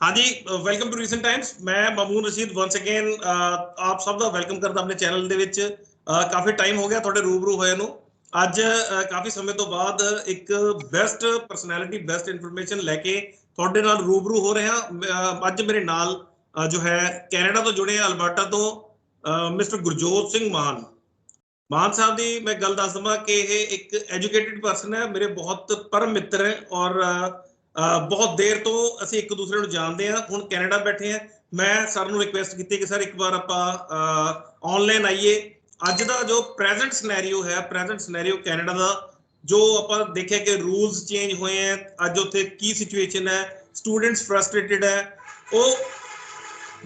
ਹਾਂਜੀ welcome to recent Times ਮੈਂ Mamun Rashid once again ਆਪ ਸਭ ਦਾ ਵੈਲਕਮ ਕਰਦਾ ਆਪਣੇ ਚੈਨਲ ਦੇ ਵਿੱਚ। ਕਾਫੀ ਟਾਈਮ ਹੋ ਗਿਆ ਤੁਹਾਡੇ ਰੂਬਰੂ ਹੋਏ ਨੂੰ। ਅੱਜ ਕਾਫੀ ਸਮੇਂ ਤੋਂ ਬਾਅਦ ਇੱਕ ਬੈਸਟ ਪਰਸਨੈਲਿਟੀ ਬੈਸਟ ਇਨਫੋਰਮੇਸ਼ਨ ਲੈ ਕੇ ਤੁਹਾਡੇ ਨਾਲ ਰੂਬਰੂ ਹੋ ਰਿਹਾ ਅਹ, ਅੱਜ ਮੇਰੇ ਨਾਲ ਜੋ ਹੈ ਕੈਨੇਡਾ ਤੋਂ ਜੁੜੇ ਅਲਬਰਟਾ ਤੋਂ ਮਿਸਟਰ ਗੁਰਜੋਤ ਸਿੰਘ ਮਾਨ। ਮਾਨ ਸਾਹਿਬ ਦੀ ਮੈਂ ਗੱਲ ਦੱਸ ਦਵਾਂ ਕਿ ਇਹ ਇੱਕ ਐਜੂਕੇਟਿਡ ਪਰਸਨ ਹੈ ਮੇਰੇ ਬਹੁਤ ਪਰਮ ਮਿੱਤਰ ਹੈ ਔਰ ਬਹੁਤ ਦੇਰ ਤੋਂ ਅਸੀਂ ਇੱਕ ਦੂਸਰੇ ਨੂੰ ਜਾਣਦੇ ਹਾਂ। ਹੁਣ ਕੈਨੇਡਾ ਬੈਠੇ ਹਾਂ। ਮੈਂ ਸਰ ਨੂੰ ਰਿਕੁਐਸਟ ਕੀਤੀ ਕਿ ਸਰ ਇੱਕ ਵਾਰ ਆਪਾਂ ਆਨਲਾਈਨ ਆਈਏ। ਅੱਜ ਦਾ ਜੋ ਪ੍ਰੈਜ਼ੈਂਟ ਸਿਨੈਰੀਓ ਹੈ ਪ੍ਰੈਜ਼ੈਂਟ ਸਿਨੈਰੀਓ ਕੈਨੇਡਾ ਦਾ, ਜੋ ਆਪਾਂ ਦੇਖਿਆ ਕਿ ਰੂਲਸ ਚੇਂਜ ਹੋਏ ਹੈ, ਅੱਜ ਉੱਥੇ ਕੀ ਸਿਚੁਏਸ਼ਨ ਹੈ ਸਟੂਡੈਂਟਸ ਫਰਸਟ੍ਰੇਟਡ ਹੈ, ਉਹ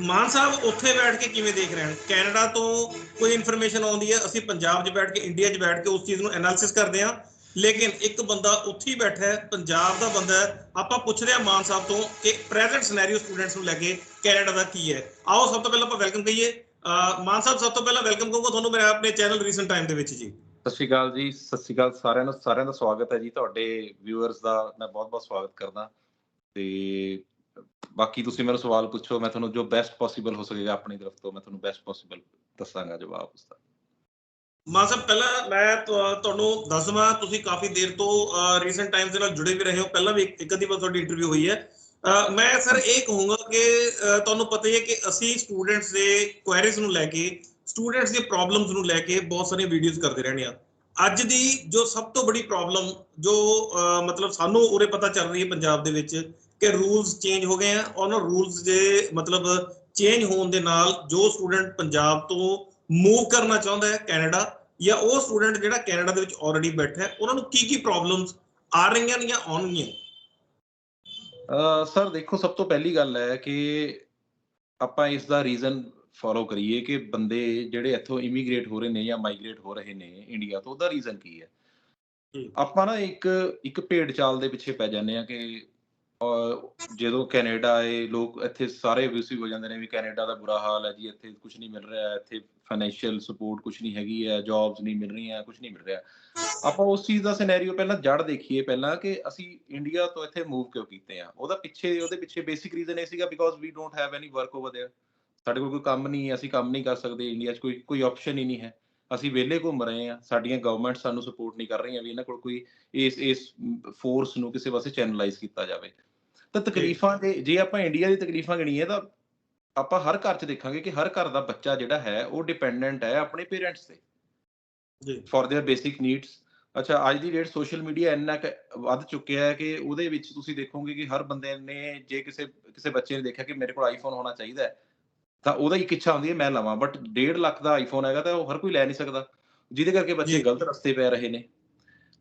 ਮਾਨ ਸਾਹਿਬ ਉੱਥੇ ਬੈਠ ਕੇ ਕਿਵੇਂ ਦੇਖ ਰਹੇ ਹਨ? ਕੈਨੇਡਾ ਤੋਂ ਕੋਈ ਇਨਫੋਰਮੇਸ਼ਨ ਆਉਂਦੀ ਹੈ, ਅਸੀਂ ਪੰਜਾਬ 'ਚ ਬੈਠ ਕੇ ਇੰਡੀਆ 'ਚ ਬੈਠ ਕੇ ਉਸ ਚੀਜ਼ ਨੂੰ ਐਨਾਲਿਸਿਸ ਕਰਦੇ ਹਾਂ। ਲੇਕਿਨ ਇੱਕ ਬੰਦਾ ਉੱਥੇ ਬੈਠਾ ਹੈ, ਪੰਜਾਬ ਦਾ ਬੰਦਾ ਹੈ। ਆਪਾਂ ਪੁੱਛਦੇ ਹਾਂ ਮਾਨ ਸਾਹਿਬ ਤੋਂ ਕਿ ਪ੍ਰੈਜ਼ੈਂਟ ਸਿਨੈਰੀਓ ਸਟੂਡੈਂਟਸ ਨੂੰ ਲੈ ਕੇ ਕੈਨੇਡਾ ਦਾ ਕੀ ਹੈ। ਆਓ ਸਭ ਤੋਂ ਪਹਿਲਾਂ ਆਪਾਂ ਵੈਲਕਮ ਕਹੀਏ। ਮਾਨ ਸਾਹਿਬ, ਸਭ ਤੋਂ ਪਹਿਲਾਂ ਵੈਲਕਮ ਕਹੂੰਗਾ ਤੁਹਾਨੂੰ ਮੇਰੇ ਆਪਣੇ ਚੈਨਲ ਰੀਸੈਂਟ ਟਾਈਮ ਦੇ ਵਿੱਚ ਜੀ। ਸਤਿ ਸ਼੍ਰੀ ਅਕਾਲ ਜੀ, ਸਤਿ ਸ਼੍ਰੀ ਅਕਾਲ ਸਾਰਿਆਂ ਨੂੰ, ਸਾਰਿਆਂ ਦਾ ਸਵਾਗਤ ਹੈ ਜੀ ਤੁਹਾਡੇ ਵਿਊਅਰਸ ਦਾ। ਮੈਂ ਬਹੁਤ-ਬਹੁਤ ਸਵਾਗਤ ਕਰਦਾ। ਤੇ ਬਾਕੀ ਤੁਸੀਂ ਮੈਨੂੰ ਸਵਾਲ ਪੁੱਛੋ, ਮੈਂ ਤੁਹਾਨੂੰ ਜੋ ਬੈਸਟ ਪੋਸੀਬਲ ਹੋ ਸਕੇਗਾ ਆਪਣੀ ਤਰਫ ਤੋਂ, ਮੈਂ ਤੁਹਾਨੂੰ ਬੈਸਟ ਪੋਸੀਬਲ ਦੱਸਾਂਗਾ ਜਵਾਬ ਉਸਦਾ। ਮਾਨ ਸਾਹਿਬ, ਪਹਿਲਾਂ ਮੈਂ ਤੁਹਾਨੂੰ ਦੱਸ ਦਵਾਂ ਤੁਸੀਂ ਕਾਫੀ ਦੇਰ ਤੋਂ ਰੀਸੈਂਟ ਟਾਈਮਸ ਦੇ ਨਾਲ ਜੁੜੇ ਵੀ ਰਹੇ ਹੋ। ਪਹਿਲਾਂ ਵੀ ਇੱਕ ਅੱਧੀ ਵਾਰ ਤੁਹਾਡੀ ਇੰਟਰਵਿਊ ਹੋਈ ਹੈ। ਮੈਂ ਸਰ ਇਹ ਕਹੂੰਗਾ ਕਿ ਤੁਹਾਨੂੰ ਪਤਾ ਹੀ ਹੈ ਕਿ ਅਸੀਂ ਸਟੂਡੈਂਟਸ ਦੇ ਕੁਐਰੀਜ਼ ਨੂੰ ਲੈ ਕੇ ਸਟੂਡੈਂਟਸ ਦੀ ਪ੍ਰੋਬਲਮਸ ਨੂੰ ਲੈ ਕੇ ਬਹੁਤ ਸਾਰੀਆਂ ਵੀਡੀਓਜ਼ ਕਰਦੇ ਰਹਿੰਦੇ ਆ ਅੱਜ ਦੀ ਜੋ ਸਭ ਤੋਂ ਬੜੀ ਪ੍ਰੋਬਲਮ ਜੋ ਮਤਲਬ ਸਾਨੂੰ ਉਰੇ ਪਤਾ ਚੱਲ ਰਹੀ ਹੈ ਪੰਜਾਬ ਦੇ ਵਿੱਚ, ਕਿ ਰੂਲਸ ਚੇਂਜ ਹੋ ਗਏ ਆ। ਉਹਨਾਂ ਰੂਲਸ ਦੇ ਮਤਲਬ ਚੇਂਜ ਹੋਣ ਦੇ ਨਾਲ ਜੋ ਸਟੂਡੈਂਟ ਪੰਜਾਬ ਤੋਂ ਮੂਵ ਕਰਨਾ ਚਾਹੁੰਦਾ ਹੈ ਕੈਨੇਡਾ ਜਾਂ ਉਹ ਸਟੂਡੈਂਟ ਜਿਹੜਾ ਕੈਨੇਡਾ ਦੇ ਵਿੱਚ ਆਲਰੇਡੀ ਬੈਠਾ ਹੈ ਉਹਨਾਂ ਨੂੰ ਕੀ ਕੀ ਪ੍ਰੋਬਲਮਸ ਆ ਰਹੀਆਂ ਨੇ ਜਾਂ ਆਉਣਗੀਆਂ ਸਰ ਦੇਖੋ ਸਭ ਤੋਂ ਪਹਿਲੀ ਗੱਲ ਹੈ ਕਿ ਆਪਾਂ ਇਸ ਦਾ ਰੀਜ਼ਨ ਫੋਲੋ ਕਰੀਏ ਕਿ ਬੰਦੇ ਜਿਹੜੇ ਇੱਥੋਂ ਇਮੀਗ੍ਰੇਟ ਹੋ ਰਹੇ ਨੇ ਜਾਂ ਮਾਈਗ੍ਰੇਟ ਹੋ ਰਹੇ ਨੇ ਇੰਡੀਆ ਤੋਂ ਉਹਦਾ ਰੀਜ਼ਨ ਕੀ ਹੈ। ਆਪਾਂ ਨਾ ਇੱਕ ਇੱਕ ਭੇਡ ਚਾਲ ਦੇ ਪਿੱਛੇ ਪੈ ਜਾਂਦੇ ਆ ਕਿ ਜਦੋਂ ਕੈਨੇਡਾ ਆਏ ਲੋਕ ਇੱਥੇ ਸਾਰੇ ਵਿਸੀ ਹੋ ਜਾਂਦੇ ਨੇ ਵੀ ਕੈਨੇਡਾ ਦਾ ਬੁਰਾ ਹਾਲ ਹੈ ਜੀ ਇੱਥੇ ਕੁਝ ਨਹੀਂ ਮਿਲ ਰਿਹਾ ਇੱਥੇ ਫਾਈਨੈਂਸ਼ੀਅਲ ਸਪੋਰਟ ਕੁਝ ਨਹੀਂ ਹੈਗੀ ਹੈ ਜੌਬਸ ਨਹੀਂ ਮਿਲ ਰਹੀਆਂ ਕੁਝ ਨਹੀਂ ਮਿਲ ਰਿਹਾ ਆਪਾਂ ਉਸ ਚੀਜ਼ ਦਾ ਸਿਨੈਰੀਓ ਪਹਿਲਾਂ ਜੜ ਦੇਖੀਏ ਪਹਿਲਾਂ ਕਿ ਅਸੀਂ ਇੰਡੀਆ ਤੋਂ ਇੱਥੇ ਮੂਵ ਕਿਉਂ ਕੀਤੇ ਆ ਉਹਦਾ ਪਿੱਛੇ ਉਹਦੇ ਪਿੱਛੇ ਬੇਸਿਕ ਰੀਜ਼ਨ ਇਹ ਸੀਗਾ because we don't have any work over there ਸਾਡੇ ਕੋਲ ਕੋਈ ਕੰਮ ਨਹੀਂ ਹੈ ਅਸੀਂ ਕੰਮ ਨਹੀਂ ਕਰ ਸਕਦੇ ਇੰਡੀਆ 'ਚ ਕੋਈ ਕੋਈ ਆਪਸ਼ਨ ਹੀ ਨਹੀਂ ਹੈ ਅਸੀਂ ਵਿਹਲੇ ਘੁੰਮ ਰਹੇ ਆ ਸਾਡੀਆਂ ਗਵਰਨਮੈਂਟ ਸਾਨੂੰ ਸਪੋਰਟ ਨਹੀਂ ਕਰ ਰਹੀਆਂ ਵੀ ਇਹਨਾਂ ਕੋਲ ਕੋਈ ਇਸ ਇਸ ਫੋਰਸ ਨੂੰ ਕਿਸੇ ਪਾਸੇ ਚੈਨਲਾਈਜ਼ ਕੀਤਾ ਜਾਵੇ ਤਾਂ ਤਕਲੀਫਾਂ ਦੇ ਜੇ ਆਪਾਂ ਇੰਡੀਆ ਦੀ ਤਕਲੀਫਾਂ ਗਣੀਏ ਤਾਂ ਆਪਾਂ ਹਰ ਘਰ 'ਚ ਦੇਖਾਂਗੇ ਕਿ ਹਰ ਘਰ ਦਾ ਬੱਚਾ ਜਿਹੜਾ ਹੈ ਉਹ ਡਿਪੈਂਡੈਂਟ ਹੈ ਆਪਣੇ ਪੇਰੈਂਟਸ ਤੇ। ਜੀ। ਫॉर देयर ਬੇਸਿਕ ਨੀਡਸ ਅੱਛਾ ਅੱਜ ਦੀ ਡੇਟ ਸੋਸ਼ਲ ਮੀਡੀਆ ਇੰਨਾ ਵੱਧ ਚੁੱਕਿਆ ਹੈ ਕਿ ਉਹਦੇ ਵਿੱਚ ਤੁਸੀਂ ਦੇਖੋਗੇ ਕਿ ਹਰ ਬੰਦੇ ਨੇ ਜੇ ਕਿਸੇ ਕਿਸੇ ਬੱਚੇ ਨੇ ਦੇਖਿਆ ਕਿ ਮੇਰੇ ਕੋਲ ਆਈਫੋਨ ਹੋਣਾ ਚਾਹੀਦਾ ਹੈ ਤਾਂ ਉਹਦਾ ਇੱਕ ਇੱਛਾ ਹੁੰਦੀ ਹੈ ਮੈਂ ਲਵਾਂ। ਬਟ 1.5 ਲੱਖ ਦਾ ਆਈਫੋਨ ਹੈਗਾ ਤਾਂ ਉਹ ਹਰ ਕੋਈ ਲੈ ਨਹੀਂ ਸਕਦਾ। ਜਿਹਦੇ ਕਰਕੇ ਬੱਚੇ ਗਲਤ ਰਸਤੇ ਪੈ ਰਹੇ ਨੇ।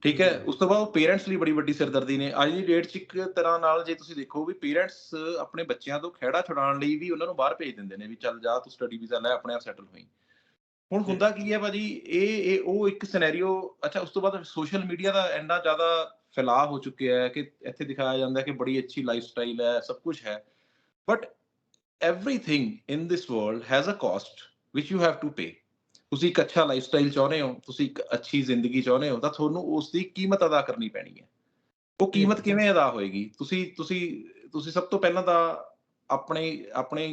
ਠੀਕ ਹੈ ਉਸ ਤੋਂ ਬਾਅਦ ਪੇਰੈਂਟਸ ਲਈ ਬੜੀ ਵੱਡੀ ਸਿਰਦਰਦੀ ਨੇ। ਅੱਜ ਦੀ ਡੇਟ 'ਚ ਇੱਕ ਤਰ੍ਹਾਂ ਨਾਲ ਜੇ ਤੁਸੀਂ ਦੇਖੋ ਵੀ ਪੇਰੈਂਟਸ ਆਪਣੇ ਬੱਚਿਆਂ ਤੋਂ ਖਹਿੜਾ ਛੁਡਾਉਣ ਲਈ ਵੀ ਉਹਨਾਂ ਨੂੰ ਬਾਹਰ ਭੇਜ ਦਿੰਦੇ ਨੇ ਵੀ ਚੱਲ ਜਾ ਤੂੰ ਸਟੱਡੀ ਵੀਜ਼ਾ ਲੈ ਆਪਣੇ ਆਪ ਸੈਟਲ ਹੋਈ। ਹੁਣ ਹੁੰਦਾ ਕੀ ਹੈ ਭਾਜੀ ਇਹ ਇਹ ਉਹ ਇੱਕ ਸਿਨੈਰੀਓ ਅੱਛਾ ਉਸ ਤੋਂ ਬਾਅਦ ਸੋਸ਼ਲ ਮੀਡੀਆ ਦਾ ਇੰਨਾ ਜ਼ਿਆਦਾ ਫੈਲਾਅ ਹੋ ਚੁੱਕਿਆ ਹੈ ਕਿ ਇੱਥੇ ਦਿਖਾਇਆ ਜਾਂਦਾ ਹੈ ਕਿ ਬੜੀ ਅੱਛੀ ਲਾਈਫ ਸਟਾਈਲ ਹੈ ਸਭ ਕੁਝ ਹੈ। But everything in this world has a cost which you have to pay ਤੁਸੀਂ ਇੱਕ ਅੱਛਾ ਲਾਈਫ ਸਟਾਈਲ ਚਾਹੁੰਦੇ ਹੋ ਤੁਸੀਂ ਇੱਕ ਅੱਛੀ ਜ਼ਿੰਦਗੀ ਚਾਹੁੰਦੇ ਹੋ ਤਾਂ ਤੁਹਾਨੂੰ ਉਸ ਦੀ ਕੀਮਤ ਅਦਾ ਕਰਨੀ ਪੈਣੀ ਹੈ। ਉਹ ਕੀਮਤ ਕਿਵੇਂ ਅਦਾ ਹੋਏਗੀ? ਤੁਸੀਂ ਤੁਸੀਂ ਤੁਸੀਂ ਸਭ ਤੋਂ ਪਹਿਲਾਂ ਤਾਂ ਆਪਣੇ ਆਪਣੇ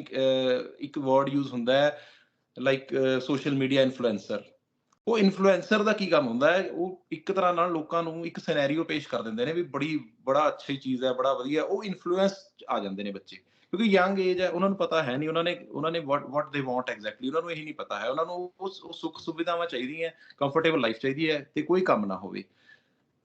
ਇੱਕ ਵਰਡ ਯੂਜ਼ ਹੁੰਦਾ ਹੈ ਲਾਈਕ ਸੋਸ਼ਲ ਮੀਡੀਆ ਇਨਫਲੂਐਂਸਰ ਉਹ ਇਨਫਲੂਐਂਸਰ ਦਾ ਕੀ ਕੰਮ ਹੁੰਦਾ ਹੈ? ਉਹ ਇੱਕ ਤਰ੍ਹਾਂ ਨਾਲ ਲੋਕਾਂ ਨੂੰ ਇੱਕ ਸਿਨੈਰੀਓ ਪੇਸ਼ ਕਰ ਦਿੰਦੇ ਨੇ ਵੀ ਬੜੀ ਬੜਾ ਅੱਛੀ ਚੀਜ਼ ਹੈ ਬੜਾ ਵਧੀਆ। ਉਹ ਇਨਫਲੂਐਂਸ ਆ ਜਾਂਦੇ ਨੇ ਬੱਚੇ। ਕਿਉਂਕਿ ਯੰਗ ਏਜ ਹੈ, ਉਹਨਾਂ ਨੂੰ ਪਤਾ ਹੈ ਨਹੀਂ, ਉਹਨਾਂ ਨੇ ਉਹਨਾਂ ਨੇ what what they want exactly ਉਹਨਾਂ ਨੂੰ ਇਹ ਨਹੀਂ ਪਤਾ ਹੈ, ਉਹਨਾਂ ਨੂੰ ਉਸ ਉਹ ਸੁੱਖ ਸੁਵਿਧਾਵਾਂ ਚਾਹੀਦੀਆਂ ਕੰਫਰਟੇਬਲ ਲਾਈਫ ਚਾਹੀਦੀ ਹੈ ਤੇ ਕੋਈ ਕੰਮ ਨਾ ਹੋਵੇ।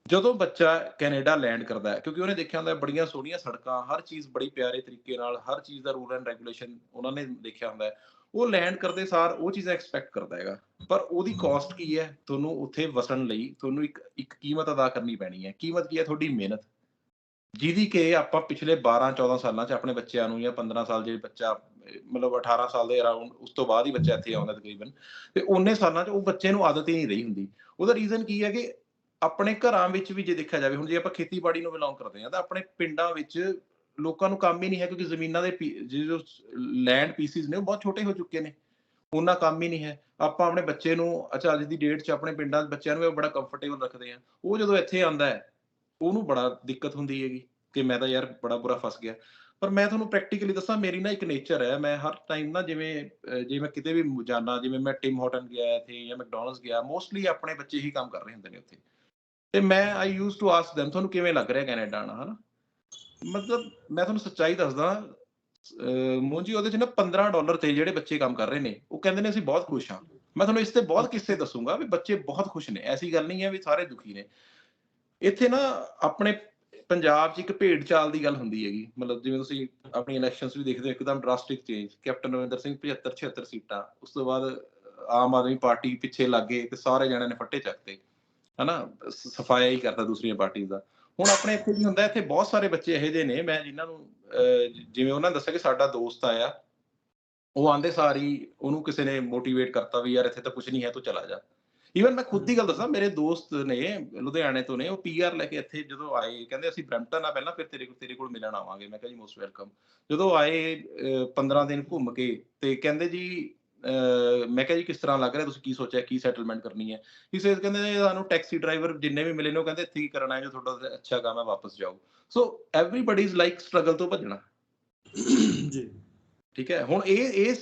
ਜਦੋਂ ਬੱਚਾ ਕੈਨੇਡਾ ਲੈਂਡ ਕਰਦਾ ਹੈ, ਕਿਉਂਕਿ ਉਹਨੇ ਦੇਖਿਆ ਹੁੰਦਾ ਬੜੀਆਂ ਸੋਹਣੀਆਂ ਸੜਕਾਂ, ਹਰ ਚੀਜ਼ ਬੜੀ ਪਿਆਰੇ ਤਰੀਕੇ ਨਾਲ, ਹਰ ਚੀਜ਼ ਦਾ ਰੂਲ ਐਂਡ ਰੈਗੂਲੇਸ਼ਨ ਉਹਨਾਂ ਨੇ ਦੇਖਿਆ ਹੁੰਦਾ ਹੈ, ਉਹ ਲੈਂਡ ਕਰਦੇ ਸਾਰ ਉਹ ਚੀਜ਼ਾਂ ਐਕਸਪੈਕਟ ਕਰਦਾ ਹੈਗਾ, ਪਰ ਉਹਦੀ ਕਾਸਟ ਕੀ ਹੈ? ਤੁਹਾਨੂੰ ਉੱਥੇ ਵਸਣ ਲਈ ਤੁਹਾਨੂੰ ਇੱਕ ਇੱਕ ਕੀਮਤ ਅਦਾ ਕਰਨੀ ਪੈਣੀ ਹੈ, ਕੀਮਤ ਕੀ ਹੈ? ਤੁਹਾਡੀ ਮਿਹਨਤ। ਜਿਹਦੀ ਕਿ ਆਪਾਂ ਪਿਛਲੇ 12 14 ਸਾਲਾਂ 'ਚ ਆਪਣੇ ਬੱਚਿਆਂ ਨੂੰ ਜਾਂ 15 ਸਾਲ ਜੇ ਬੱਚਾ, ਮਤਲਬ 18 ਸਾਲ ਦੇ ਅਰਾਊਂਡ ਉਸ ਤੋਂ ਬਾਅਦ ਹੀ ਬੱਚਾ ਇੱਥੇ ਆਉਂਦਾ ਤਕਰੀਬਨ। ਤੇ ਉਹਨੇ ਸਾਲਾਂ 'ਚ ਉਹ ਬੱਚੇ ਨੂੰ ਆਦਤ ਹੀ ਨਹੀਂ ਰਹੀ ਹੁੰਦੀ। ਉਹਦਾ ਰੀਜ਼ਨ ਕੀ ਹੈ ਕਿ ਆਪਣੇ ਘਰਾਂ ਵਿੱਚ ਵੀ ਜੇ ਦੇਖਿਆ ਜਾਵੇ, ਹੁਣ ਜੇ ਆਪਾਂ ਖੇਤੀਬਾੜੀ ਨੂੰ ਬਿਲੋਂਗ ਕਰਦੇ ਹਾਂ, ਤਾਂ ਆਪਣੇ ਪਿੰਡਾਂ ਵਿੱਚ ਲੋਕਾਂ ਨੂੰ ਕੰਮ ਹੀ ਨਹੀਂ ਹੈ ਕਿਉਂਕਿ ਜ਼ਮੀਨਾਂ ਦੇ ਜੋ ਲੈਂਡ ਪੀਸਿਸ ਨੇ, ਉਹ ਬਹੁਤ ਛੋਟੇ ਹੋ ਚੁੱਕੇ ਨੇ। ਉਹਨਾਂ ਕੰਮ ਹੀ ਨਹੀਂ ਹੈ। ਆਪਾਂ ਆਪਣੇ ਬੱਚੇ ਨੂੰ, ਅੱਛਾ, ਅੱਜ ਦੀ ਡੇਟ 'ਚ ਆਪਣੇ ਪਿੰਡਾਂ ਦੇ ਬੱਚਿਆਂ ਨੂੰ ਇਹ ਬੜਾ ਕੰਫਰਟੇਬਲ ਰੱਖਦੇ ਆ ਉਹ ਜਦੋਂ ਇੱਥੇ ਆਂਦਾ ਹੈ ਉਹਨੂੰ ਬੜਾ ਦਿੱਕਤ ਹੁੰਦੀ ਹੈਗੀ ਕਿ ਮੈਂ ਤਾਂ ਯਾਰ ਬੜਾ ਬੁਰਾ ਫਸ ਗਿਆ। ਪਰ ਮੈਂ ਤੁਹਾਨੂੰ ਪ੍ਰੈਕਟੀਕਲੀ ਦੱਸਾਂ ਮੇਰੀ ਨਾ ਇੱਕ ਨੇਚਰ ਹੈ। ਮੈਂ ਹਰ ਟਾਈਮ ਨਾ ਜਿਵੇਂ ਜੇ ਮੈਂ ਕਿਤੇ ਵੀ ਜਾਣਾ ਜਿਵੇਂ ਮੈਂ ਟਿਮ ਹਾਰਟਨ ਗਿਆ ਇੱਥੇ ਜਾਂ ਮੈਕਡੋਨਲਡਸ ਗਿਆ ਮੋਸਟਲੀ ਆਪਣੇ ਬੱਚੇ ਹੀ ਕੰਮ ਕਰ ਰਹੇ ਹੁੰਦੇ ਨੇ ਉੱਥੇ। ਤੇ ਮੈਂ I use to ask them ਤੁਹਾਨੂੰ ਕਿਵੇਂ ਲੱਗ ਰਿਹਾ ਕੈਨੇਡਾ ਆਣਾ ਹਨਾ? ਮਤਲਬ ਮੈਂ ਤੁਹਾਨੂੰ ਸੱਚਾਈ ਦੱਸਦਾ ਅਹ, ਮੋਹਨ ਜੀ ਉਹਦੇ ਚ ਨਾ 15 ਡਾਲਰ ਤੇ ਜਿਹੜੇ ਬੱਚੇ ਕੰਮ ਕਰ ਰਹੇ ਨੇ ਉਹ ਕਹਿੰਦੇ ਨੇ ਅਸੀਂ ਬਹੁਤ ਖੁਸ਼ ਹਾਂ। ਮੈਂ ਤੁਹਾਨੂੰ ਇਸ ਤੇ ਬਹੁਤ ਕਿੱਸੇ ਦੱਸੂਗਾ ਵੀ ਬੱਚੇ ਬਹੁਤ ਖੁਸ਼ ਨੇ। ਐਸੀ ਗੱਲ ਨਹੀਂ ਹੈ ਵੀ ਸਾਰੇ ਦੁਖੀ ਨੇ। ਇੱਥੇ ਨਾ ਆਪਣੇ ਪੰਜਾਬ 'ਚ ਇੱਕ ਭੇਡ ਚਾਲ ਦੀ ਗੱਲ ਹੁੰਦੀ ਹੈਗੀ। ਮਤਲਬ ਜਿਵੇਂ ਤੁਸੀਂ ਆਪਣੀ ਇਲੈਕਸ਼ਨਸ ਵੀ ਦੇਖਦੇ ਹੋ ਇੱਕਦਮ drastic change captain Amarinder Singh 75 76 ਸੀਟਾਂ। ਉਸ ਤੋਂ ਬਾਅਦ ਆਮ ਆਦਮੀ ਪਾਰਟੀ ਪਿੱਛੇ ਲੱਗ ਗਏ ਤੇ ਸਾਰੇ ਜਣਿਆਂ ਨੇ ਫੱਟੇ ਚੱਕਤੇ ਹਨਾ? ਸ- ਸਫਾਇਆ ਹੀ ਕਰਦਾ ਦੂਸਰੀਆਂ ਪਾਰਟੀਆਂ ਦਾ। ਹੁਣ ਆਪਣੇ ਇੱਥੇ ਕੀ ਹੁੰਦਾ ਇੱਥੇ ਬਹੁਤ ਸਾਰੇ ਬੱਚੇ ਇਹੋ ਜਿਹੇ ਨੇ। ਮੈਂ ਜਿਨ੍ਹਾਂ ਨੂੰ ਅਹ, ਜਿਵੇਂ ਉਹਨਾਂ ਨੇ ਦੱਸਿਆ ਕਿ ਸਾਡਾ ਦੋਸਤ ਆਇਆ ਉਹ ਆਂਦੇ ਸਾਰੀ ਉਹਨੂੰ ਕਿਸੇ ਨੇ ਮੋਟੀਵੇਟ ਕਰਤਾ ਵੀ ਯਾਰ ਇੱਥੇ ਤਾਂ ਕੁਝ ਨਹੀਂ ਹੈ ਤੂੰ ਚਲਾ ਜਾ। ਈਵਨ ਮੈਂ ਖੁਦ ਦੀ ਗੱਲ ਦੱਸਾਂ ਮੇਰੇ ਦੋਸਤ ਨੇ ਲੁਧਿਆਣੇ ਤੋਂ ਨੇ ਉਹ ਪੀਆਰ ਲੈ ਕੇ ਇੱਥੇ ਜਦੋਂ ਆਏ ਕਹਿੰਦੇ ਅਸੀਂ ਬ੍ਰੈਂਪਟਨ ਆ ਪਹਿਲਾਂ ਫਿਰ ਤੇਰੇ ਕੋਲ ਤੇਰੇ ਕੋਲ ਮਿਲਣ ਆਵਾਂਗੇ। ਮੈਂ ਕਿਹਾ ਜੀ ਮੋਸਟ ਵੈਲਕਮ ਜਦੋਂ ਆਏ ਅਹ, 15 ਦਿਨ ਘੁੰਮ ਕੇ ਤੇ ਕਹਿੰਦੇ ਜੀ ਮੈਂ ਕਿਹਾ ਜੀ ਕਿਸ ਤਰ੍ਹਾਂ ਲੱਗ ਰਿਹਾ? ਤੁਸੀਂ ਕੀ ਸੋਚਿਆ? ਕੀ ਸੈਟਲਮੈਂਟ ਕਰਨੀ ਹੈ? ਕਿਸੇ ਕਹਿੰਦੇ ਸਾਨੂੰ ਟੈਕਸੀ ਡਰਾਈਵਰ ਜਿੰਨੇ ਵੀ ਮਿਲੇ ਨੇ ਉਹ ਕਹਿੰਦੇ ਇੱਥੇ ਕੀ ਕਰਨਾ ਹੈ ਜੋ ਤੁਹਾਡਾ ਅੱਛਾ ਕੰਮ ਹੈ ਵਾਪਸ ਜਾਓ। So everybody is like struggle ਤੋਂ ਭੱਜਣਾ। ਜੀ। ਠੀਕ ਹੈ? ਹੁਣ ਇਹ ਇਹ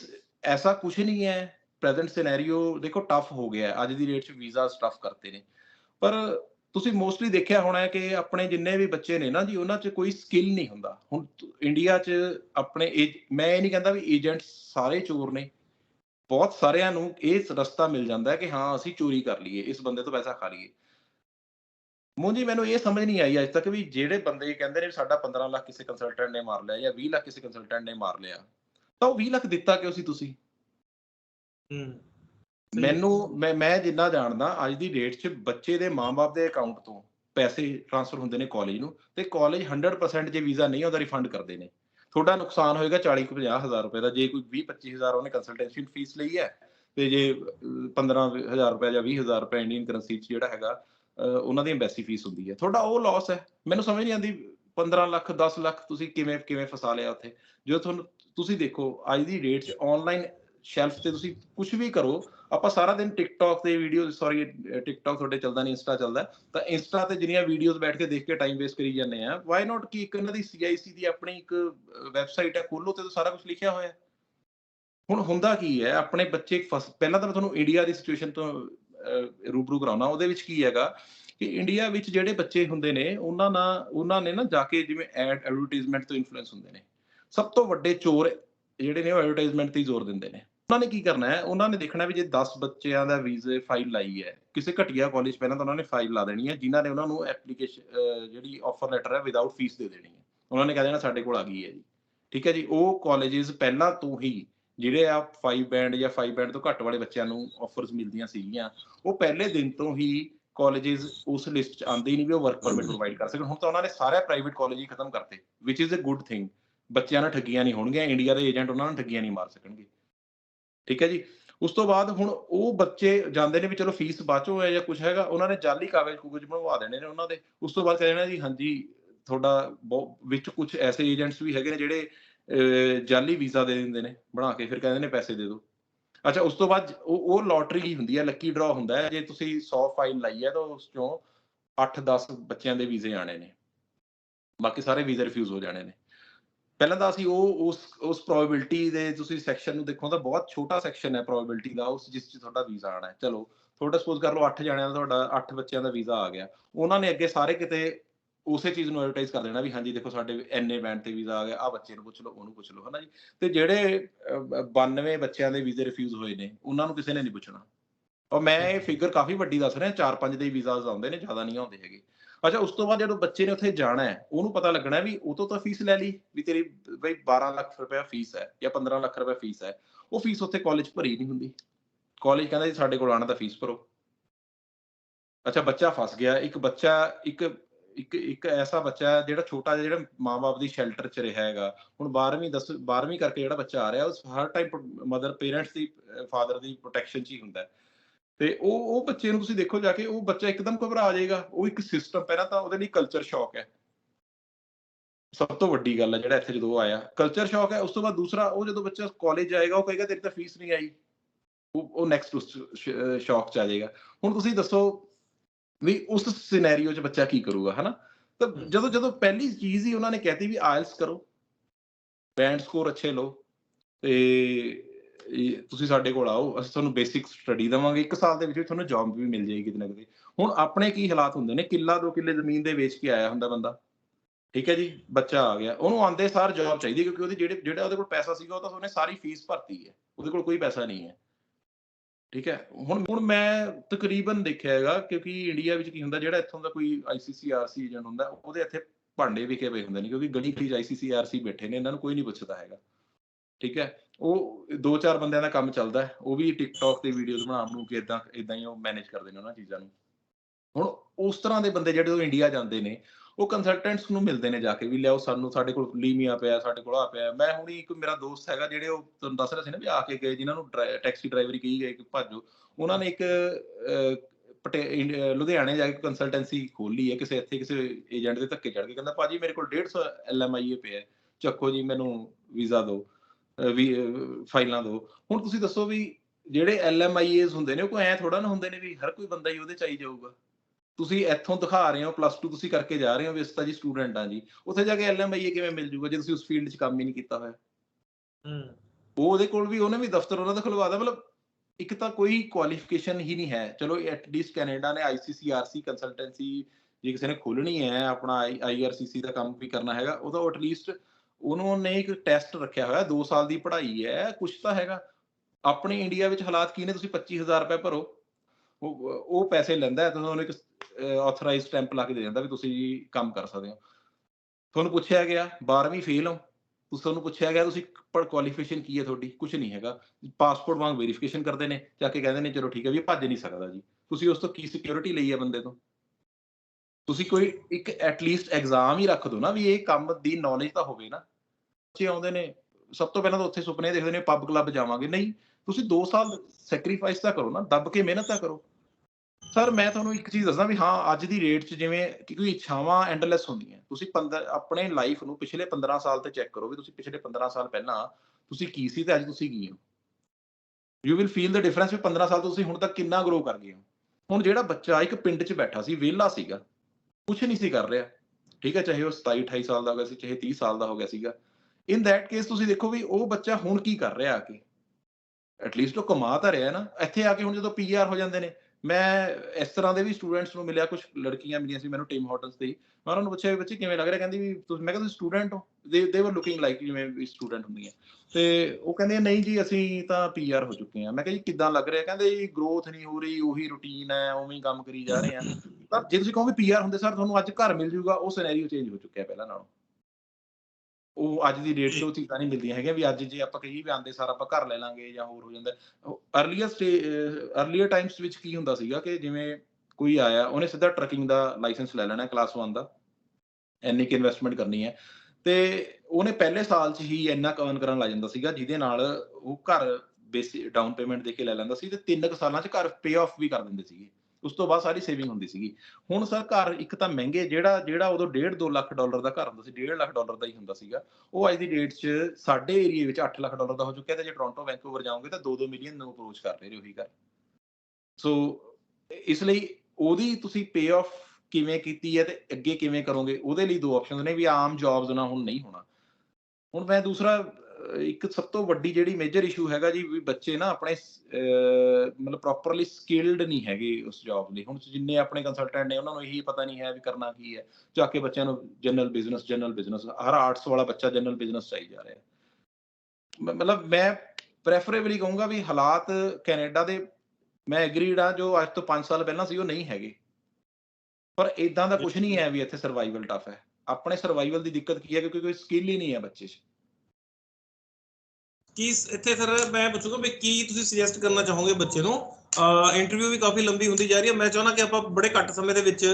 ਐਸਾ ਕੁਝ ਨਹੀਂ ਹੈ ਪ੍ਰੈਜ਼ੈਂਟ ਸਿਨੈਰੀਓ ਦੇਖੋ ਟਫ ਹੋ ਗਿਆ ਅੱਜ ਦੀ ਡੇਟ 'ਚ ਵੀਜ਼ਾ ਸਟਫ ਕਰਤੇ ਨੇ। ਪਰ ਤੁਸੀਂ ਮੋਸਟਲੀ ਦੇਖਿਆ ਹੋਣਾ ਹੈ ਕਿ ਆਪਣੇ ਜਿੰਨੇ ਵੀ ਬੱਚੇ ਨੇ ਨਾ ਜੀ, ਉਹਨਾਂ 'ਚ ਕੋਈ ਸਕਿੱਲ ਨਹੀਂ ਹੁੰਦਾ। ਹੁਣ ਇੰਡੀਆ 'ਚ ਆਪਣੇ ਮੈਂ ਇਹ ਨਹੀਂ ਕਹਿੰਦਾ ਵੀ ਏਜੰਟ ਸਾਰੇ ਚੋਰ ਨੇ। ਬਹੁਤ ਸਾਰਿਆਂ ਨੂੰ ਇਹ ਰਸਤਾ ਮਿਲ ਜਾਂਦਾ ਹੈ ਕਿ ਹਾਂ, ਅਸੀਂ ਚੋਰੀ ਕਰ ਲਈਏ, ਇਸ ਬੰਦੇ ਤੋਂ ਪੈਸਾ ਖਾ ਲਈਏ। ਮੂੰਹ ਜੀ, ਮੈਨੂੰ ਇਹ ਸਮਝ ਨਹੀਂ ਆਈ ਅੱਜ ਤੱਕ ਵੀ ਜਿਹੜੇ ਬੰਦੇ ਕਹਿੰਦੇ ਨੇ ਵੀ ਸਾਡਾ 15 ਲੱਖ ਕਿਸੇ ਕੰਸਲਟੈਂਟ ਨੇ ਮਾਰ ਲਿਆ ਜਾਂ 20 ਲੱਖ ਕਿਸੇ ਕੰਸਲਟੈਂਟ ਨੇ ਮਾਰ ਲਿਆ, ਤਾਂ ਉਹ 20 ਲੱਖ ਦਿੱਤਾ ਕਿਉਂ ਸੀ ਤੁਸੀਂ? ਮੈਨੂੰ ਮੈਂ ਮੈਂ ਜਿੰਨਾ ਜਾਣਦਾ ਅੱਜ ਦੀ ਡੇਟ 'ਚ ਬੱਚੇ ਦੇ ਮਾਪੇ ਦੇ ਅਕਾਊਂਟ ਤੋਂ ਪੈਸੇ ਟ੍ਰਾਂਸਫਰ ਹੁੰਦੇ ਨੇ ਕਾਲਜ ਨੂੰ ਤੇ ਕਾਲਜ 100% ਜੇ ਵੀਜ਼ਾ ਨਹੀਂ ਉਹਦਾ ਰਿਫੰਡ ਕਰਦੇ ਨੇ। ਤੁਹਾਡਾ ਨੁਕਸਾਨ ਹੋਏਗਾ 40 ਕੁ 50 ਹਜ਼ਾਰ ਰੁਪਏ ਦਾ ਜੇ ਕੋਈ 20 25 ਹਜ਼ਾਰ ਉਹਨੇ ਕੰਸਲਟੇਸ਼ਨ ਫੀਸ ਲਈ ਹੈ ਤੇ ਜੇ 15 ਹਜ਼ਾਰ ਰੁਪਏ ਜਾਂ 20 ਹਜ਼ਾਰ ਰੁਪਏ ਇੰਡੀਅਨ ਕਰੰਸੀ 'ਚ ਜਿਹੜਾ ਹੈਗਾ ਉਹਨਾਂ ਦੀ ਐਮਬੈਸੀ ਫੀਸ ਹੁੰਦੀ ਹੈ। ਤੁਹਾਡਾ ਉਹ ਲਾਸ ਹੈ। ਮੈਨੂੰ ਸਮਝ ਨਹੀਂ ਆਉਂਦੀ 15 ਲੱਖ 10 ਲੱਖ ਤੁਸੀਂ ਕਿਵੇਂ ਕਿਵੇਂ ਫਸਾ ਲਿਆ ਉੱਥੇ? ਜੋ ਤੁਹਾਨੂੰ ਤੁਸੀਂ ਦੇਖੋ ਅੱਜ ਦੀ ਡੇਟ 'ਚ ਆਨਲਾਈਨ ਸ਼ੈਲਫ ਤੇ ਤੁਸੀਂ ਕੁਝ ਵੀ ਕਰੋ, ਆਪਾਂ ਸਾਰਾ ਦਿਨ ਟਿਕਟੌਕ ਤੇ ਵੀਡੀਓ ਸੌਰੀ ਟਿਕਟੌਕ ਤੁਹਾਡੇ ਚੱਲਦਾ ਨਹੀਂ ਇੰਸਟਾ ਚੱਲਦਾ, ਤਾਂ ਇੰਸਟਾ ਤੇ ਜਿਹੜੀਆਂ ਵੀਡੀਓਜ਼ ਬੈਠ ਕੇ ਦੇਖ ਕੇ ਟਾਈਮ ਵੇਸਟ ਕਰੀ ਜਾਂਦੇ ਆ ਵਾਈ ਨਾਟ ਕਿ ਇੱਕ ਇਹਨਾਂ ਦੀ ਸੀਆਈਸੀ ਦੀ ਆਪਣੀ ਇੱਕ ਵੈਬਸਾਈਟ ਹੈ ਖੋਲੋ ਤੇ ਸਾਰਾ ਕੁਝ ਲਿਖਿਆ ਹੋਇਆ। ਹੈ ਹੁਣ ਹੁੰਦਾ ਕੀ ਹੈ, ਆਪਣੇ ਬੱਚੇ ਫਸ, ਪਹਿਲਾਂ ਤਾਂ ਮੈਂ ਤੁਹਾਨੂੰ ਇੰਡੀਆ ਦੀ ਸਿਚੁਏਸ਼ਨ ਤੋਂ ਰੂਬਰੂ ਕਰਾਉਣਾ, ਉਹਦੇ ਵਿੱਚ ਕੀ ਹੈਗਾ ਕਿ ਇੰਡੀਆ ਵਿੱਚ ਜਿਹੜੇ ਬੱਚੇ ਹੁੰਦੇ ਨੇ, ਉਹਨਾਂ ਨਾਲ, ਉਹਨਾਂ ਨੇ ਨਾ ਜਾ ਕੇ ਜਿਵੇਂ ਐਡ ਐਡਵਰਟਾਈਜ਼ਮੈਂਟ ਤੋਂ ਇਨਫਲੂਐਂਸ ਹੁੰਦੇ ਨੇ। ਸਭ ਤੋਂ ਵੱਡੇ ਚੋਰ ਜਿਹੜੇ ਨੇ ਉਹ ਐਡਵਰਟਾਈਜ਼ਮੈਂਟ ਤੇ ਹੀ ਜ਼ੋਰ ਦਿੰਦੇ ਨੇ। ਉਹਨਾਂ ਨੇ ਕੀ ਕਰਨਾ ਹੈ? ਉਹਨਾਂ ਨੇ ਦੇਖਣਾ ਵੀ ਜੇ 10 ਬੱਚਿਆਂ ਦਾ ਵੀਜ਼ੇ ਫਾਈਲ ਲਾਈ ਹੈ, ਕਿਸੇ ਘਟੀਆ ਕਾਲਜ ਪਹਿਲਾਂ ਤਾਂ ਉਹਨਾਂ ਨੇ ਫਾਈਲ ਲਾ ਦੇਣੀ ਹੈ, ਜਿਨ੍ਹਾਂ ਨੇ ਉਹਨਾਂ ਨੂੰ ਐਪਲੀਕੇਸ਼ਨ ਜਿਹੜੀ ਆਫਰ ਲੈਟਰ ਹੈ ਵਿਦਆਊਟ ਫੀਸ ਦੇ ਦੇਣੀ ਹੈ। ਉਹਨਾਂ ਨੇ ਕਹਿ ਦੇਣਾ ਸਾਡੇ ਕੋਲ ਆ ਗਈ ਹੈ ਜੀ। ਠੀਕ ਹੈ ਜੀ, ਉਹ ਕਾਲਜਸ ਪਹਿਲਾਂ ਤੋਂ ਹੀ ਜਿਹੜੇ ਆ 5 ਬੈਂਡ ਜਾਂ 5 ਬੈਂਡ ਤੋਂ ਘੱਟ ਵਾਲੇ ਬੱਚਿਆਂ ਨੂੰ ਆਫਰਸ ਮਿਲਦੀਆਂ ਸੀਗੀਆਂ, ਉਹ ਪਹਿਲੇ ਦਿਨ ਤੋਂ ਹੀ ਕਾਲਜਸ ਉਸ ਲਿਸਟ 'ਚ ਆਉਂਦੇ ਹੀ ਨਹੀਂ ਵੀ ਉਹ ਵਰਕ ਪਰਮਿਟ ਪ੍ਰੋਵਾਈਡ ਕਰ ਸਕਣ। ਹੁਣ ਤਾਂ ਉਹਨਾਂ ਨੇ ਸਾਰੇ ਪ੍ਰਾਈਵੇਟ ਕਾਲਜ ਹੀ ਖਤਮ ਕਰਤੇ ਵਿਚ ਇਜ਼ ਅ ਗੁੱਡ ਥਿੰਗ ਬੱਚਿਆਂ ਨਾਲ ਠੱਗੀਆਂ ਨਹੀਂ ਹੋਣਗੀਆਂ ਇੰਡੀਆ ਦੇ ਏਜੰਟ ਉਹਨਾਂ ਨੂੰ ਠੱਗੀਆਂ ਨਹੀਂ ਮਾਰ ਸਕਣਗੇ। ਠੀਕ ਹੈ ਜੀ। ਉਸ ਤੋਂ ਬਾਅਦ ਹੁਣ ਉਹ ਬੱਚੇ ਜਾਂਦੇ ਨੇ ਵੀ ਚਲੋ ਫੀਸ ਬਾਚੋ ਹੈ ਜਾਂ ਕੁਝ ਹੈਗਾ, ਉਹਨਾਂ ਨੇ ਜਾਲੀ ਕਾਗਜ਼ ਕੁਗਜ਼ ਬਣਵਾ ਦੇਣੇ ਨੇ ਉਹਨਾਂ ਦੇ। ਉਸ ਤੋਂ ਬਾਅਦ ਕਹਿ ਦੇਣਾ ਜੀ, ਹਾਂਜੀ, ਤੁਹਾਡਾ ਬਹੁ- ਵਿੱਚ ਕੁਝ ਐਸੇ ਏਜੰਟਸ ਵੀ ਹੈਗੇ ਨੇ ਜਿਹੜੇ ਜਾਲੀ ਵੀਜ਼ਾ ਦੇ ਦਿੰਦੇ ਨੇ, ਬਣਾ ਕੇ ਫਿਰ ਕਹਿੰਦੇ ਨੇ ਪੈਸੇ ਦੇ ਦਿਓ। ਅੱਛਾ, ਉਸ ਤੋਂ ਬਾਅਦ ਉਹ ਉਹ ਲੋਟਰੀ ਹੀ ਹੁੰਦੀ ਹੈ, ਲੱਕੀ ਡਰਾ ਹੁੰਦਾ ਹੈ। ਜੇ ਤੁਸੀਂ 100 ਫਾਈਲ ਲਾਈ ਹੈ ਤਾਂ ਉਸ ਚੋਂ 8-10 ਬੱਚਿਆਂ ਦੇ ਵੀਜ਼ੇ ਆਣੇ ਨੇ। ਬਾਕੀ ਸਾਰੇ ਵੀਜ਼ੇ ਰਿਫਿਊਜ਼ ਹੋ ਜਾਣੇ ਨੇ। ਪਹਿਲਾਂ ਤਾਂ ਅਸੀਂ ਉਹ ਉਸ ਉਸ ਪ੍ਰੋਬੇਬਿਲਟੀ ਦੇ ਤੁਸੀਂ ਸੈਕਸ਼ਨ ਨੂੰ ਦੇਖੋ ਤਾਂ ਬਹੁਤ ਛੋਟਾ ਸੈਕਸ਼ਨ ਹੈ ਪ੍ਰੋਬੇਬਿਲਟੀ ਦਾ ਉਸ ਜਿਸ 'ਚ ਤੁਹਾਡਾ ਵੀਜ਼ਾ ਆਣਾ ਹੈ। ਚਲੋ ਤੁਹਾਡਾ ਸਪੋਜ਼ ਕਰ ਲਓ 8 ਜਣਿਆਂ ਦਾ ਤੁਹਾਡਾ 8 ਬੱਚਿਆਂ ਦਾ ਵੀਜ਼ਾ ਆ ਗਿਆ। ਉਹਨਾਂ ਨੇ ਅੱਗੇ ਸਾਰੇ ਕਿਤੇ ਉਸੇ ਚੀਜ਼ ਨੂੰ ਐਡਵਰਟਾਈਜ਼ ਕਰ ਦੇਣਾ ਵੀ ਹਾਂਜੀ ਦੇਖੋ ਸਾਡੇ ਐਨਏ ਬੈਂਡ ਤੇ ਵੀਜ਼ਾ ਆ ਗਿਆ ਆ ਬੱਚੇ ਨੂੰ ਪੁੱਛ ਲਓ ਉਹਨੂੰ ਪੁੱਛ ਲਓ ਹਨਾ ਜੀ? ਤੇ ਜਿਹੜੇ ਅਹ, 92 ਬੱਚਿਆਂ ਦੇ ਵੀਜ਼ੇ ਰਿਫਿਊਜ਼ ਹੋਏ ਨੇ ਉਹਨਾਂ ਨੂੰ ਕਿਸੇ ਨੇ ਨਹੀਂ ਪੁੱਛਣਾ। ਔਰ ਮੈਂ ਇਹ ਫਿਗਰ ਕਾਫੀ ਵੱਡੀ ਦੱਸ ਰਿਹਾ 4-5 ਦੇ ਵੀਜ਼ਾਸ ਆਉਂਦੇ ਨੇ ਜ਼ਿਆਦਾ ਨਹੀਂ ਆਉਂਦੇ ਹੈਗੇ। ਅੱਛਾ, ਉਸ ਤੋਂ ਬਾਅਦ ਜਦੋਂ ਬੱਚੇ ਨੇ ਉੱਥੇ ਜਾਣਾ ਹੈ, ਉਹਨੂੰ ਪਤਾ ਲੱਗਣਾ ਵੀ ਉਹ ਤੋਂ ਤਾਂ ਫੀਸ ਲੈ ਲਈ ਵੀ ਤੇਰੀ ਬਈ 12 ਲੱਖ ਰੁਪਏ ਫੀਸ ਹੈ ਜਾਂ 15 ਲੱਖ ਰੁਪਏ ਫੀਸ ਹੈ, ਉਹ ਫੀਸ ਉੱਥੇ ਕਾਲਜ ਭਰੀ ਨਹੀਂ ਹੁੰਦੀ। ਕਾਲਜ ਕਹਿੰਦਾ ਜੀ ਸਾਡੇ ਕੋਲ ਆਣਾ ਤਾਂ ਫੀਸ ਭਰੋ। ਅੱਛਾ, ਬੱਚਾ ਫਸ ਗਿਆ, ਇੱਕ ਬੱਚਾ, ਇੱਕ ਇੱਕ ਇੱਕ ਐਸਾ ਬੱਚਾ ਜਿਹੜਾ ਛੋਟਾ ਜਿਹਾ ਜਿਹੜਾ ਮਾਂ-ਬਾਪ ਦੀ ਸ਼ੈਲਟਰ 'ਚ ਰਿਹਾ ਹੈਗਾ। ਹੁਣ 12ਵੀਂ 10 12ਵੀਂ ਕਰਕੇ ਜਿਹੜਾ ਬੱਚਾ ਆ ਰਿਹਾ ਉਸ ਹਰ ਟਾਈਮ ਮਦਰ ਪੇਰੈਂਟਸ ਦੀ ਫਾਦਰ ਦੀ ਪ੍ਰੋਟੈਕਸ਼ਨ 'ਚ ਹੀ ਹੁੰਦਾ ਹੈ। ਤੇ ਉਹ ਉਹ ਬੱਚੇ ਨੂੰ ਤੁਸੀਂ ਦੇਖੋ ਜਾ ਕੇ ਉਹ ਬੱਚਾ ਇੱਕਦਮ ਘਬਰਾ ਜਾਏਗਾ। ਉਹ ਇੱਕ ਸਿਸਟਮ ਪਹਿਲਾਂ ਤਾਂ ਉਹਦੇ ਲਈ ਕਲਚਰ ਸ਼ੌਕ ਹੈ। ਸਭ ਤੋਂ ਵੱਡੀ ਗੱਲ ਹੈ ਜਿਹੜਾ ਇੱਥੇ ਜਦੋਂ ਆਇਆ। ਕਲਚਰ ਸ਼ੌਕ ਹੈ ਉਸ ਤੋਂ ਬਾਅਦ ਦੂਸਰਾ ਉਹ ਜਦੋਂ ਬੱਚਾ ਕਾਲਜ ਜਾਏਗਾ ਉਹ ਕਹੇਗਾ ਤੇਰੀ ਤਾਂ ਫੀਸ ਨਹੀਂ ਆਈ। ਉਹ ਉਹ ਨੈਕਸਟ ਉਸ ਸ਼ੌਕ ਚ ਆ ਜਾਏਗਾ। ਹੁਣ ਤੁਸੀਂ ਦੱਸੋ ਵੀ ਉਸ ਸਿਨੈਰੀਓ 'ਚ ਬੱਚਾ ਕੀ ਕਰੂਗਾ ਹਨਾ? ਤਾਂ ਜਦੋਂ ਜਦੋਂ ਪਹਿਲੀ ਚੀਜ਼ ਹੀ ਉਹਨਾਂ ਨੇ ਕਹਿਤੀ ਵੀ ਆਇਲਸ ਕਰੋ। ਬੈਂਡ ਸਕੋਰ ਅੱਛੇ ਲਓ। ਤੇ ਤੁਸੀਂ ਸਾਡੇ ਕੋਲ ਆਓ, ਅਸੀਂ ਤੁਹਾਨੂੰ ਬੇਸਿਕ ਸਟੱਡੀ ਦੇਵਾਂਗੇ। ਇੱਕ ਸਾਲ ਦੇ ਵਿੱਚ ਵੀ ਤੁਹਾਨੂੰ ਜੌਬ ਵੀ ਮਿਲ ਜਾਏਗੀ ਕਿਤੇ ਨਾ ਕਿਤੇ। ਹੁਣ ਆਪਣੇ ਕੀ ਹਾਲਾਤ ਹੁੰਦੇ ਨੇ? ਕਿੱਲਾ ਦੋ ਕਿੱਲੇ ਜ਼ਮੀਨ ਦੇ ਵੇਚ ਕੇ ਆਇਆ ਹੁੰਦਾ ਬੰਦਾ। ਠੀਕ ਹੈ ਜੀ? ਬੱਚਾ ਆ ਗਿਆ। ਉਹਨੂੰ ਆਂਦੇ ਸਾਰ ਜੌਬ ਚਾਹੀਦੀ ਕਿਉਂਕਿ ਉਹਦੀ ਜਿਹੜੇ, ਜਿਹੜਾ ਉਹਦੇ ਕੋਲ ਪੈਸਾ ਸੀਗਾ, ਉਹ ਤਾਂ ਉਹਨੇ ਸਾਰੀ ਫੀਸ ਭਰਤੀ ਹੈ। ਉਹਦੇ ਕੋਲ ਕੋਈ ਪੈਸਾ ਨਹੀਂ ਹੈ। ਠੀਕ ਹੈ? ਹੁਣ ਹੁਣ ਮੈਂ ਤਕਰੀਬਨ ਦੇਖਿਆ ਹੈਗਾ ਕਿਉਂਕਿ ਇੰਡੀਆ ਵਿੱਚ ਕੀ ਹੁੰਦਾ, ਜਿਹੜਾ ਇੱਥੋਂ ਦਾ ਕੋਈ ਆਈਸੀਸੀਆਰਸੀ ਏਜੰਟ ਹੁੰਦਾ, ਉਹਦੇ ਇੱਥੇ ਭਾਂਡੇ ਵਿਕੇ ਪਏ ਹੁੰਦੇ ਨੇ ਕਿਉਂਕਿ ਗਲੀ ਗਲੀ ਆਈਸੀਸੀਆਰਸੀ ਬੈਠੇ ਨੇ, ਇਹਨਾਂ ਨੂੰ ਕੋਈ ਨਹੀਂ ਪੁੱਛਦਾ ਹੈਗਾ। ਠੀਕ ਹੈ? ਉਹ ਦੋ ਚਾਰ ਬੰਦਿਆਂ ਦਾ ਕੰਮ ਚੱਲਦਾ ਹੈ ਉਹ ਵੀ ਟਿਕਟੌਕ ਤੇ ਵੀਡੀਓਜ਼ ਬਣਾ ਬਣੂ ਕੇ ਇਦਾਂ ਇਦਾਂ ਹੀ ਉਹ ਮੈਨੇਜ ਕਰਦੇ ਨੇ ਉਹਨਾਂ ਚੀਜ਼ਾਂ ਨੂੰ। ਹੁਣ ਉਸ ਤਰ੍ਹਾਂ ਦੇ ਬੰਦੇ ਜਿਹੜੇ ਉਹ ਇੰਡੀਆ ਜਾਂਦੇ ਨੇ ਉਹ ਕੰਸਲਟੈਂਟਸ ਨੂੰ ਮਿਲਦੇ ਨੇ ਜਾ ਕੇ ਵੀ ਲਿਆਓ ਸਾਨੂੰ ਸਾਡੇ ਕੋਲ ਲੀਮੀਆ ਪਿਆ ਸਾਡੇ ਕੋਲ ਆ ਪਿਆ। ਮੈਂ ਹੁਣੀ ਇੱਕ ਮੇਰਾ ਦੋਸਤ ਹੈਗਾ ਜਿਹੜੇ ਉਹ ਤੁਹਾਨੂੰ ਦੱਸ ਰਿਹਾ ਸੀ ਨਾ ਵੀ ਆ ਕੇ ਗਏ ਜਿਨ੍ਹਾਂ ਨੂੰ ਟੈਕਸੀ ਡਰਾਈਵਰੀ ਕਹੀ ਗਏ ਕਿ ਭਾਜੋ। ਉਹਨਾਂ ਨੇ ਇੱਕ ਲੁਧਿਆਣੇ ਜਾ ਕੇ ਕੰਸਲਟੈਂਸੀ ਖੋਲੀ ਹੈ ਕਿਸੇ ਇੱਥੇ ਕਿਸੇ ਏਜੰਟ ਦੇ ਧੱਕੇ ਚੜ ਕੇ ਕਹਿੰਦਾ ਭਾਜੀ ਮੇਰੇ ਕੋਲ 150 ਐਲਐਮਆਈਏ ਪਿਆ ਹੈ, ਚੱਕੋ ਜੀ ਮੈਨੂੰ ਵੀਜ਼ਾ ਦਿਓ। ਵੀ ਫਾਈਲਾਂ ਦਿਓ ਹੁਣ ਤੁਸੀਂ ਦੱਸੋ ਵੀ ਜਿਹੜੇ ਐਲਐਮਆਈਏਸ ਹੁੰਦੇ ਨੇ ਉਹ ਕੋਈ ਐ ਥੋੜਾ ਨਾ ਹੁੰਦੇ ਨੇ ਵੀ ਹਰ ਕੋਈ ਬੰਦਾ ਹੀ ਉਹਦੇ ਚ ਆਈ ਜਾਊਗਾ? ਤੁਸੀਂ ਇੱਥੋਂ ਦਿਖਾ ਰਹੇ ਹੋ ਪਲੱਸ 2 ਤੁਸੀਂ ਕਰਕੇ ਜਾ ਰਹੇ ਹੋ ਵੀ ਅਸੀਂ ਤਾਂ ਜੀ ਸਟੂਡੈਂਟ ਆ ਜੀ। ਉੱਥੇ ਜਾ ਕੇ ਐਲਐਮਆਈਏ ਕਿਵੇਂ ਮਿਲ ਜੂਗਾ ਜੇ ਤੁਸੀਂ ਉਸ ਫੀਲਡ 'ਚ ਕੰਮ ਹੀ ਨਹੀਂ ਕੀਤਾ ਹੋਇਆ? ਹੂੰ। ਉਹ ਉਹਦੇ ਕੋਲ ਵੀ ਉਹਨੇ ਵੀ ਦਫ਼ਤਰ ਉਹਨਾਂ ਦਾ ਖੁਲਵਾਦਾ ਮਤਲਬ ਇੱਕ ਤਾਂ ਕੋਈ ਕੁਆਲੀਫਿਕੇਸ਼ਨ ਹੀ ਨਹੀਂ ਹੈ। ਚਲੋ ਐਟਲੀਸਟ ਕੈਨੇਡਾ ਨੇ ਆਈਸੀਸੀਆਰਸੀ ਕੰਸਲਟੈਂਸੀ ਜੇ ਕਿਸੇ ਨੇ ਖੋਲਣੀ ਹੈ ਆਪਣਾ ਆਈਆਰਸੀਸੀ ਦਾ ਕੰਮ ਵੀ ਕਰਨਾ ਹੈਗਾ ਉਹਦਾ ਐਟਲੀਸਟ ਉਹਨੂੰ ਨੇ ਇੱਕ ਟੈਸਟ ਰੱਖਿਆ ਹੋਇਆ 2 ਸਾਲ ਦੀ ਪੜ੍ਹਾਈ ਹੈ, ਕੁਛ ਤਾਂ ਹੈਗਾ। ਆਪਣੇ ਇੰਡੀਆ ਵਿੱਚ ਹਾਲਾਤ ਕੀ ਨੇ? ਤੁਸੀਂ 25000 ਰੁਪਏ ਭਰੋ। ਉਹ ਉਹ ਪੈਸੇ ਲੈਂਦਾ ਤਾਂ ਉਹਨੂੰ ਇੱਕ ਆਥੋਰਾਈਜ਼ਡ ਸਟੈਂਪ ਲਾ ਕੇ ਦੇ ਦਿੰਦਾ ਵੀ ਤੁਸੀਂ ਕੰਮ ਕਰ ਸਕਦੇ ਹੋ। ਤੁਹਾਨੂੰ ਪੁੱਛਿਆ ਗਿਆ 12ਵੀਂ ਫੇਲ ਹੋ। ਤੁਸੀਂ, ਤੁਹਾਨੂੰ ਪੁੱਛਿਆ ਗਿਆ, ਤੁਸੀਂ ਪਰ ਕੁਆਲੀਫਿਕੇਸ਼ਨ ਕੀ ਹੈ ਤੁਹਾਡੀ? ਕੁਝ ਨਹੀਂ ਹੈਗਾ। ਪਾਸਪੋਰਟ ਵਾਂਗ ਵੈਰੀਫਿਕੇਸ਼ਨ ਕਰਦੇ ਨੇ, ਜਾ ਕੇ ਕਹਿੰਦੇ ਨੇ, ਚਲੋ ਠੀਕ ਹੈ ਵੀ ਇਹ ਭੱਜ ਨਹੀਂ ਸਕਦਾ ਜੀ। ਤੁਸੀਂ ਉਸ ਤੋਂ ਕੀ ਸਿਕਿਉਰਿਟੀ ਲਈ ਹੈ ਬੰਦੇ ਤੋਂ? ਤੁਸੀਂ ਕੋਈ ਇੱਕ ਐਟਲੀਸਟ ਐਗਜ਼ਾਮ ਹੀ ਰੱਖ ਦਿਓ ਨਾ ਵੀ ਇਹ ਕੰਮ ਦੀ ਨੌਲੇਜ ਤਾਂ ਹੋਵੇ ਨਾ। ਬੱਚੇ ਆਉਂਦੇ ਨੇ, ਸਭ ਤੋਂ ਪਹਿਲਾਂ ਤਾਂ ਉੱਥੇ ਸੁਪਨੇ ਦੇਖਦੇ ਨੇ ਪੱਬ ਕਲੱਬ ਜਾਵਾਂਗੇ। ਨਹੀਂ, ਤੁਸੀਂ 2 ਸਾਲ ਸੈਕਰੀਫਾਈਸ ਤਾਂ ਕਰੋ ਨਾ, ਦੱਬ ਕੇ ਮਿਹਨਤ ਤਾਂ ਕਰੋ। ਸਰ ਮੈਂ ਤੁਹਾਨੂੰ ਇੱਕ ਚੀਜ਼ ਦੱਸਦਾ ਵੀ ਹਾਂ, ਅੱਜ ਦੀ ਰੇਟ 'ਚ ਜਿਵੇਂ ਕਿ ਇੱਛਾਵਾਂ ਐਂਡਲੈਸ ਹੁੰਦੀਆਂ, ਤੁਸੀਂ 15 ਆਪਣੇ ਲਾਈਫ ਨੂੰ ਪਿਛਲੇ 15 ਸਾਲ ਤੇ ਚੈੱਕ ਕਰੋ ਵੀ ਤੁਸੀਂ ਪਿਛਲੇ 15 ਸਾਲ ਪਹਿਲਾਂ ਤੁਸੀਂ ਕੀ ਸੀ ਤੇ ਅੱਜ ਤੁਸੀਂ ਕੀ ਹੋ। You will feel the difference ਵੀ 15 ਸਾਲ ਤੋਂ ਤੁਸੀਂ ਹੁਣ ਤੱਕ ਕਿੰਨਾ ਗਰੋ ਕਰ ਗਏ ਹੋ। ਹੁਣ ਜਿਹੜਾ ਬੱਚਾ ਇੱਕ ਪਿੰਡ 'ਚ ਬੈਠਾ ਸੀ, ਵਿਹਲਾ ਸੀਗਾ ਕੁਝ ਨਹੀਂ ਸੀ ਕਰ ਰਿਹਾ। ਠੀਕ ਹੈ, ਚਾਹੇ ਉਹ 27 28 ਸਾਲ ਦਾ ਹੋ ਗਿਆ ਸੀ, ਚਾਹੇ 30 ਸਾਲ ਦਾ ਹੋ ਗਿਆ ਸੀਗਾ। ਇਨ ਦੈਟ ਕੇਸ ਤੁਸੀਂ ਦੇਖੋ ਵੀ ਉਹ ਬੱਚਾ ਹੁਣ ਕੀ ਕਰ ਰਿਹਾ ਆ ਕੇ? ਐਟਲੀਸਟ ਉਹ ਕਮਾ ਤਾਂ ਰਿਹਾ ਨਾ। ਇੱਥੇ ਆ ਕੇ ਹੁਣ ਜਦੋਂ ਪੀਆਰ ਹੋ ਜਾਂਦੇ ਨੇ, ਮੈਂ ਇਸ ਤਰ੍ਹਾਂ ਦੇ ਵੀ ਸਟੂਡੈਂਟਸ ਨੂੰ ਮਿਲਿਆ ਕੁਝ ਲੜਕੀਆਂ ਮਿਲੀਆਂ ਸੀ ਮੈਨੂੰ ਟੀਮ ਹੋਟਲਸ ਤੇ ਮੈਂ ਉਹਨਾਂ ਨੂੰ ਪੁੱਛਿਆ ਵੀ ਬੱਚੇ ਕਿਵੇਂ ਲੱਗ ਰਿਹਾ? ਕਹਿੰਦੀ ਵੀ ਤੁਸੀਂ ਮੈਂ ਕਿਹਾ ਤੁਸੀਂ ਸਟੂਡੈਂਟ ਹੋ। ਦੇ ਦੇ ਵਰ ਲੁਕਿੰਗ ਲਾਈਕ ਜਿਵੇਂ ਵੀ ਸਟੂਡੈਂਟ ਹੁੰਦੀਆਂ। ਤੇ ਉਹ ਕਹਿੰਦੇ, ਨਹੀਂ ਜੀ, ਅਸੀਂ ਤਾਂ ਪੀਆਰ ਹੋ ਚੁੱਕੇ ਆ ਮੈਂ ਕਿਹਾ ਜੀ, ਕਿੱਦਾਂ ਲੱਗ ਰਿਹਾ? ਕਹਿੰਦੇ ਜੀ ਗਰੋਥ ਨਹੀਂ ਹੋ ਰਹੀ, ਉਹੀ ਰੁਟੀਨ ਹੈ, ਉਵੇਂ ਹੀ ਕੰਮ ਕਰੀ ਜਾ ਰਹੇ ਆ ਤਾਂ ਜੇ ਤੁਸੀਂ ਕਹੋਗੇ ਪੀਆਰ ਹੁੰਦੇ ਸਰ ਤੁਹਾਨੂੰ ਅੱਜ ਘਰ ਮਿਲ ਜੂਗਾ, ਉਹ ਸਿਨੈਰੀਓ ਚੇਂਜ ਹੋ ਚੁੱਕਿਆ ਪਹਿਲਾਂ ਨਾਲੋਂ। ਉਹ ਅੱਜ ਦੀ ਡੇਟ 'ਤੇ ਉਹ ਚੀਜ਼ਾਂ ਨਹੀਂ ਮਿਲਦੀਆਂ ਹੈਗੀਆਂ ਵੀ ਅੱਜ ਜੇ ਆਪਾਂ ਕਹੀਏ ਵੀ ਆਂਦੇ ਸਾਰ ਆਪਾਂ ਘਰ ਲੈ ਲਾਂਗੇ ਜਾਂ ਹੋਰ ਹੋ ਜਾਂਦਾ। ਅਰਲੀਅਰ ਅਰਲੀਅਰ ਟਾਈਮਸ ਵਿੱਚ ਕੀ ਹੁੰਦਾ ਸੀਗਾ ਕਿ ਜਿਵੇਂ ਕੋਈ ਆਇਆ ਉਹਨੇ ਸਿੱਧਾ ਟਰੱਕਿੰਗ ਦਾ ਲਾਇਸੈਂਸ ਲੈ ਲੈਣਾ ਕਲਾਸ 1 ਦਾ। ਇੰਨੀ ਕਿ ਇਨਵੈਸਟਮੈਂਟ ਕਰਨੀ ਹੈ। ਤੇ ਉਹਨੇ ਪਹਿਲੇ ਸਾਲ 'ਚ ਹੀ ਇੰਨਾ ਕਰਨ ਕਰਨ ਲੱਗ ਜਾਂਦਾ ਸੀਗਾ ਜਿਹਦੇ ਨਾਲ ਉਹ ਘਰ ਬੇਸਿਕ ਡਾਊਨ ਪੇਮੈਂਟ ਦੇ ਕੇ ਲੈ ਲੈਂਦਾ ਸੀ ਤੇ ਤਿੰਨ ਕੁ ਸਾਲਾਂ 'ਚ ਘਰ ਪੇ ਆਫ ਵੀ ਕਰ ਦਿੰਦੇ ਸੀਗੇ। ਉਸ ਤੋਂ ਬਾਅਦ ਸਾਰੀ ਸੇਵਿੰਗ ਹੁੰਦੀ ਸੀਗੀ। ਹੁਣ ਸਰ ਘਰ ਇੱਕ ਤਾਂ ਮਹਿੰਗੇ, ਜਿਹੜਾ ਜਿਹੜਾ ਉਦੋਂ 1.5 2 ਲੱਖ ਡਾਲਰ ਦਾ ਘਰ ਹੁੰਦਾ ਸੀ 1.5 ਲੱਖ ਡਾਲਰ ਦਾ ਹੀ ਹੁੰਦਾ ਸੀਗਾ। ਉਹ ਅੱਜ ਦੀ ਡੇਟ 'ਚ ਸਾਡੇ ਏਰੀਆ ਵਿੱਚ 8 ਲੱਖ ਡਾਲਰ ਦਾ ਹੋ ਚੁੱਕਿਆ ਤੇ ਜੇ ਟੋਰਾਂਟੋ ਵੈਂਕੂਵਰ ਜਾਓਗੇ ਤਾਂ 2-2 ਮਿਲੀਅਨ ਨੂੰ ਅਪਰੋਚ ਕਰ ਰਹੇ ਨੇ ਉਹੀ ਘਰ। ਸੋ ਇਸ ਲਈ ਉਹਦੀ ਤੁਸੀਂ ਪੇ ਆਫ ਕਿਵੇਂ ਕੀਤੀ ਹੈ ਤੇ ਅੱਗੇ ਕਿਵੇਂ ਕਰੋਗੇ, ਉਹਦੇ ਲਈ ਦੋ ਆਪਸ਼ਨਸ ਨੇ ਵੀ ਆਮ ਜੌਬਸ ਨਾਲ ਹੁਣ ਨਹੀਂ ਹੋਣਾ। ਹੁਣ ਮੈਂ ਦੂਸਰਾ ਇੱਕ ਸਭ ਤੋਂ ਵੱਡੀ ਜਿਹੜੀ ਮੇਜਰ ਇਸ਼ੂ ਹੈਗਾ ਜੀ ਵੀ ਬੱਚੇ ਨਾ ਆਪਣੇ ਮਤਲਬ ਪ੍ਰੋਪਰਲੀ ਸਕਿਲਡ ਨਹੀਂ ਹੈਗੇ ਉਸ ਜੌਬ ਲਈ। ਹੁਣ ਜਿੰਨੇ ਆਪਣੇ ਕੰਸਲਟੈਂਟ ਨੇ ਉਹਨਾਂ ਨੂੰ ਇਹੀ ਪਤਾ ਨਹੀਂ ਹੈ ਵੀ ਕਰਨਾ ਕੀ ਹੈ। ਜਾ ਕੇ ਬੱਚਿਆਂ ਨੂੰ ਜਨਰਲ ਬਿਜ਼ਨਸ ਜਨਰਲ ਬਿਜ਼ਨਸ ਹਰ ਆਰਟਸ ਵਾਲਾ ਬੱਚਾ ਜਨਰਲ ਬਿਜ਼ਨਸ ਚਾਹੀ ਜਾ ਰਿਹਾ। ਮਤਲਬ ਮੈਂ ਪ੍ਰੈਫਰੇਬਲੀ ਕਹੂੰਗਾ ਵੀ ਹਾਲਾਤ ਕੈਨੇਡਾ ਦੇ ਮੈਂ ਐਗਰੀਡ ਆ ਜੋ ਅੱਜ ਤੋਂ 5 ਸਾਲ ਪਹਿਲਾਂ ਸੀ ਉਹ ਨਹੀਂ ਹੈਗੇ। ਪਰ ਇਦਾਂ ਦਾ ਕੁਝ ਨਹੀਂ ਹੈ ਵੀ ਇੱਥੇ ਸਰਵਾਈਵਲ ਟਫ ਹੈ। ਆਪਣੇ ਸਰਵਾਈਵਲ ਦੀ ਦਿੱਕਤ ਕੀ ਹੈ ਕਿਉਂਕਿ ਕੋਈ ਸਕਿੱਲ ਹੀ ਨਹੀਂ ਹੈ ਬੱਚੇ 'ਚ। ਕੀ ਇੱਥੇ ਫਿਰ ਮੈਂ ਪੁੱਛੂਗਾ ਵੀ ਕੀ ਤੁਸੀਂ ਸੁਜੈਸਟ ਕਰਨਾ ਚਾਹੋਗੇ ਬੱਚੇ ਨੂੰ? ਇੰਟਰਵਿਊ ਵੀ ਕਾਫੀ ਲੰਬੀ ਹੁੰਦੀ ਜਾ ਰਹੀ ਹੈ। ਮੈਂ ਚਾਹੁੰਦਾ ਕਿ ਆਪਾਂ ਬੜੇ ਘੱਟ ਸਮੇਂ ਦੇ ਵਿੱਚ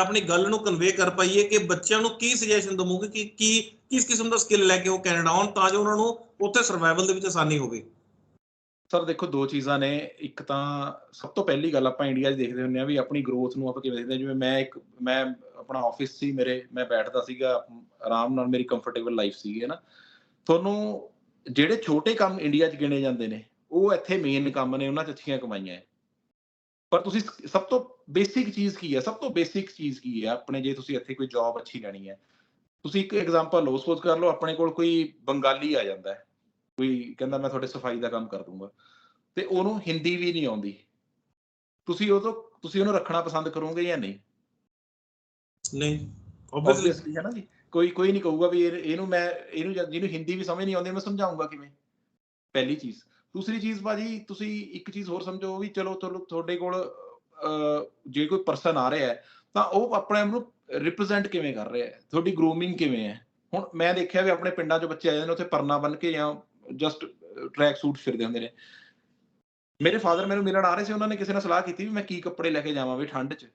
ਆਪਣੀ ਗੱਲ ਨੂੰ ਕਨਵੇ ਕਰ ਪਾਈਏ ਕਿ ਬੱਚਿਆਂ ਨੂੰ ਕੀ ਸੁਜੈਸ਼ਨ ਦਵੋਗੇ ਕਿ ਕੀ, ਕਿਸ ਕਿਸਮ ਦਾ ਸਕਿੱਲ ਲੈ ਕੇ ਉਹ ਕੈਨੇਡਾ ਆਉਣ ਤਾਂ ਜੋ ਉਹਨਾਂ ਨੂੰ ਉੱਥੇ ਸਰਵਾਈਵਲ ਦੇ ਵਿੱਚ ਆਸਾਨੀ ਹੋਵੇ। ਸਰ ਦੇਖੋ, ਦੋ ਚੀਜ਼ਾਂ ਨੇ। ਇੱਕ ਤਾਂ ਸਭ ਤੋਂ ਪਹਿਲੀ ਗੱਲ ਆਪਾਂ ਇੰਡੀਆ 'ਚ ਦੇਖਦੇ ਹੁੰਦੇ ਆ ਵੀ ਆਪਣੀ ਗਰੋਥ ਨੂੰ ਆਪਾਂ ਕਿਵੇਂ ਦੇਖਦੇ ਜਿਵੇਂ ਮੈਂ ਇੱਕ, ਮੈਂ ਆਪਣਾ ਆਫਿਸ ਸੀ ਮੇਰੇ, ਮੈਂ ਬੈਠਦਾ ਸੀਗਾ, ਆਰਾਮ ਨਾਲ ਮੇਰੀ ਕੰਫਰਟੇਬਲ ਲਾਈਫ ਸੀਗੀ, ਹੈ ਨਾ। ਤੁਹਾਨੂੰ ਜਿਹੜੇ ਛੋਟੇ ਕੰਮ ਇੰਡੀਆ 'ਚ ਗਿਣੇ ਜਾਂਦੇ ਨੇ ਉਹ ਇੱਥੇ ਮੇਨ ਕੰਮ ਨੇ ਉਹਨਾਂ 'ਚ ਅੱਛੀਆਂ ਕਮਾਈਆਂ ਪਰ ਤੁਸੀਂ ਸਭ ਤੋਂ ਬੇਸਿਕ ਚੀਜ਼ ਕੀ ਹੈ? ਸਭ ਤੋਂ ਬੇਸਿਕ ਚੀਜ਼ ਕੀ ਹੈ? ਆਪਣੇ ਜੇ ਤੁਸੀਂ ਇੱਥੇ ਕੋਈ ਜੌਬ ਅੱਛੀ ਲੈਣੀ ਹੈ। ਤੁਸੀਂ ਇੱਕ ਐਗਜ਼ਾਮਪਲ ਲਓ ਸਪੋਜ਼ ਕਰ ਲਓ ਆਪਣੇ ਕੋਲ ਕੋਈ ਬੰਗਾਲੀ ਆ ਜਾਂਦਾ ਹੈ। ਕੋਈ ਕਹਿੰਦਾ ਮੈਂ ਤੁਹਾਡੇ ਸਫ਼ਾਈ ਦਾ ਕੰਮ ਕਰ ਦੂੰਗਾ। ਤੇ ਉਹਨੂੰ ਹਿੰਦੀ ਵੀ ਨਹੀਂ ਆਉਂਦੀ। ਤੁਸੀਂ ਉਹ ਤੋਂ ਤੁਸੀਂ ਉਹਨੂੰ ਰੱਖਣਾ ਪਸੰਦ ਕਰੋਗੇ ਜਾਂ ਨਹੀਂ? ਨਹੀਂ। ਆਬਵੀਅਸਲੀ ਹੈ ਨਾ ਜੀ? ਕੋਈ ਕੋਈ ਨਹੀਂ ਕਹੂਗਾ ਵੀ ਇਹਨੂੰ ਮੈਂ, ਇਹਨੂੰ ਜਿਹਨੂੰ ਹਿੰਦੀ ਵੀ ਸਮਝ ਨਹੀਂ ਆਉਂਦੀ, ਮੈਂ ਸਮਝਾਉਂਗਾ ਕਿਵੇਂ? ਪਹਿਲੀ ਚੀਜ਼। ਦੂਸਰੀ ਚੀਜ਼ ਬਾਜੀ ਤੁਸੀਂ ਇੱਕ ਚੀਜ਼ ਹੋਰ ਸਮਝੋ ਵੀ ਚਲੋ ਚਲੋ, ਤੁਹਾਡੇ ਕੋਲ ਜੇ ਕੋਈ ਪਰਸਨ ਆ ਰਿਹਾ ਹੈ, ਤਾਂ ਉਹ ਆਪਣੇ ਆਪ ਨੂੰ ਰਿਪਰੈਜ਼ੈਂਟ ਕਿਵੇਂ ਕਰ ਰਿਹਾ ਹੈ? ਤੁਹਾਡੀ ਗਰੂਮਿੰਗ ਕਿਵੇਂ ਹੈ? ਹੁਣ ਮੈਂ ਦੇਖਿਆ ਵੀ ਆਪਣੇ ਪਿੰਡਾਂ 'ਚ ਬੱਚੇ ਆ ਜਾਂਦੇ ਨੇ, ਉੱਥੇ ਪਰਨਾ ਬੰਨ ਕੇ ਜਾਂ ਜਸਟ ਟਰੈਕ ਸੂਟ ਫਿਰਦੇ ਹੁੰਦੇ ਨੇ। ਮੇਰੇ ਫਾਦਰ ਮੈਨੂੰ ਮਿਲਣ ਆ ਰਹੇ ਸੀ, ਉਹਨਾਂ ਨੇ ਕਿਸੇ ਨਾਲ ਸਲਾਹ ਕੀਤੀ ਵੀ ਮੈਂ ਕੀ ਕੱਪੜੇ ਲੈ ਕੇ ਜਾਵਾਂ ਵੀ ਠੰਡ 'ਚ।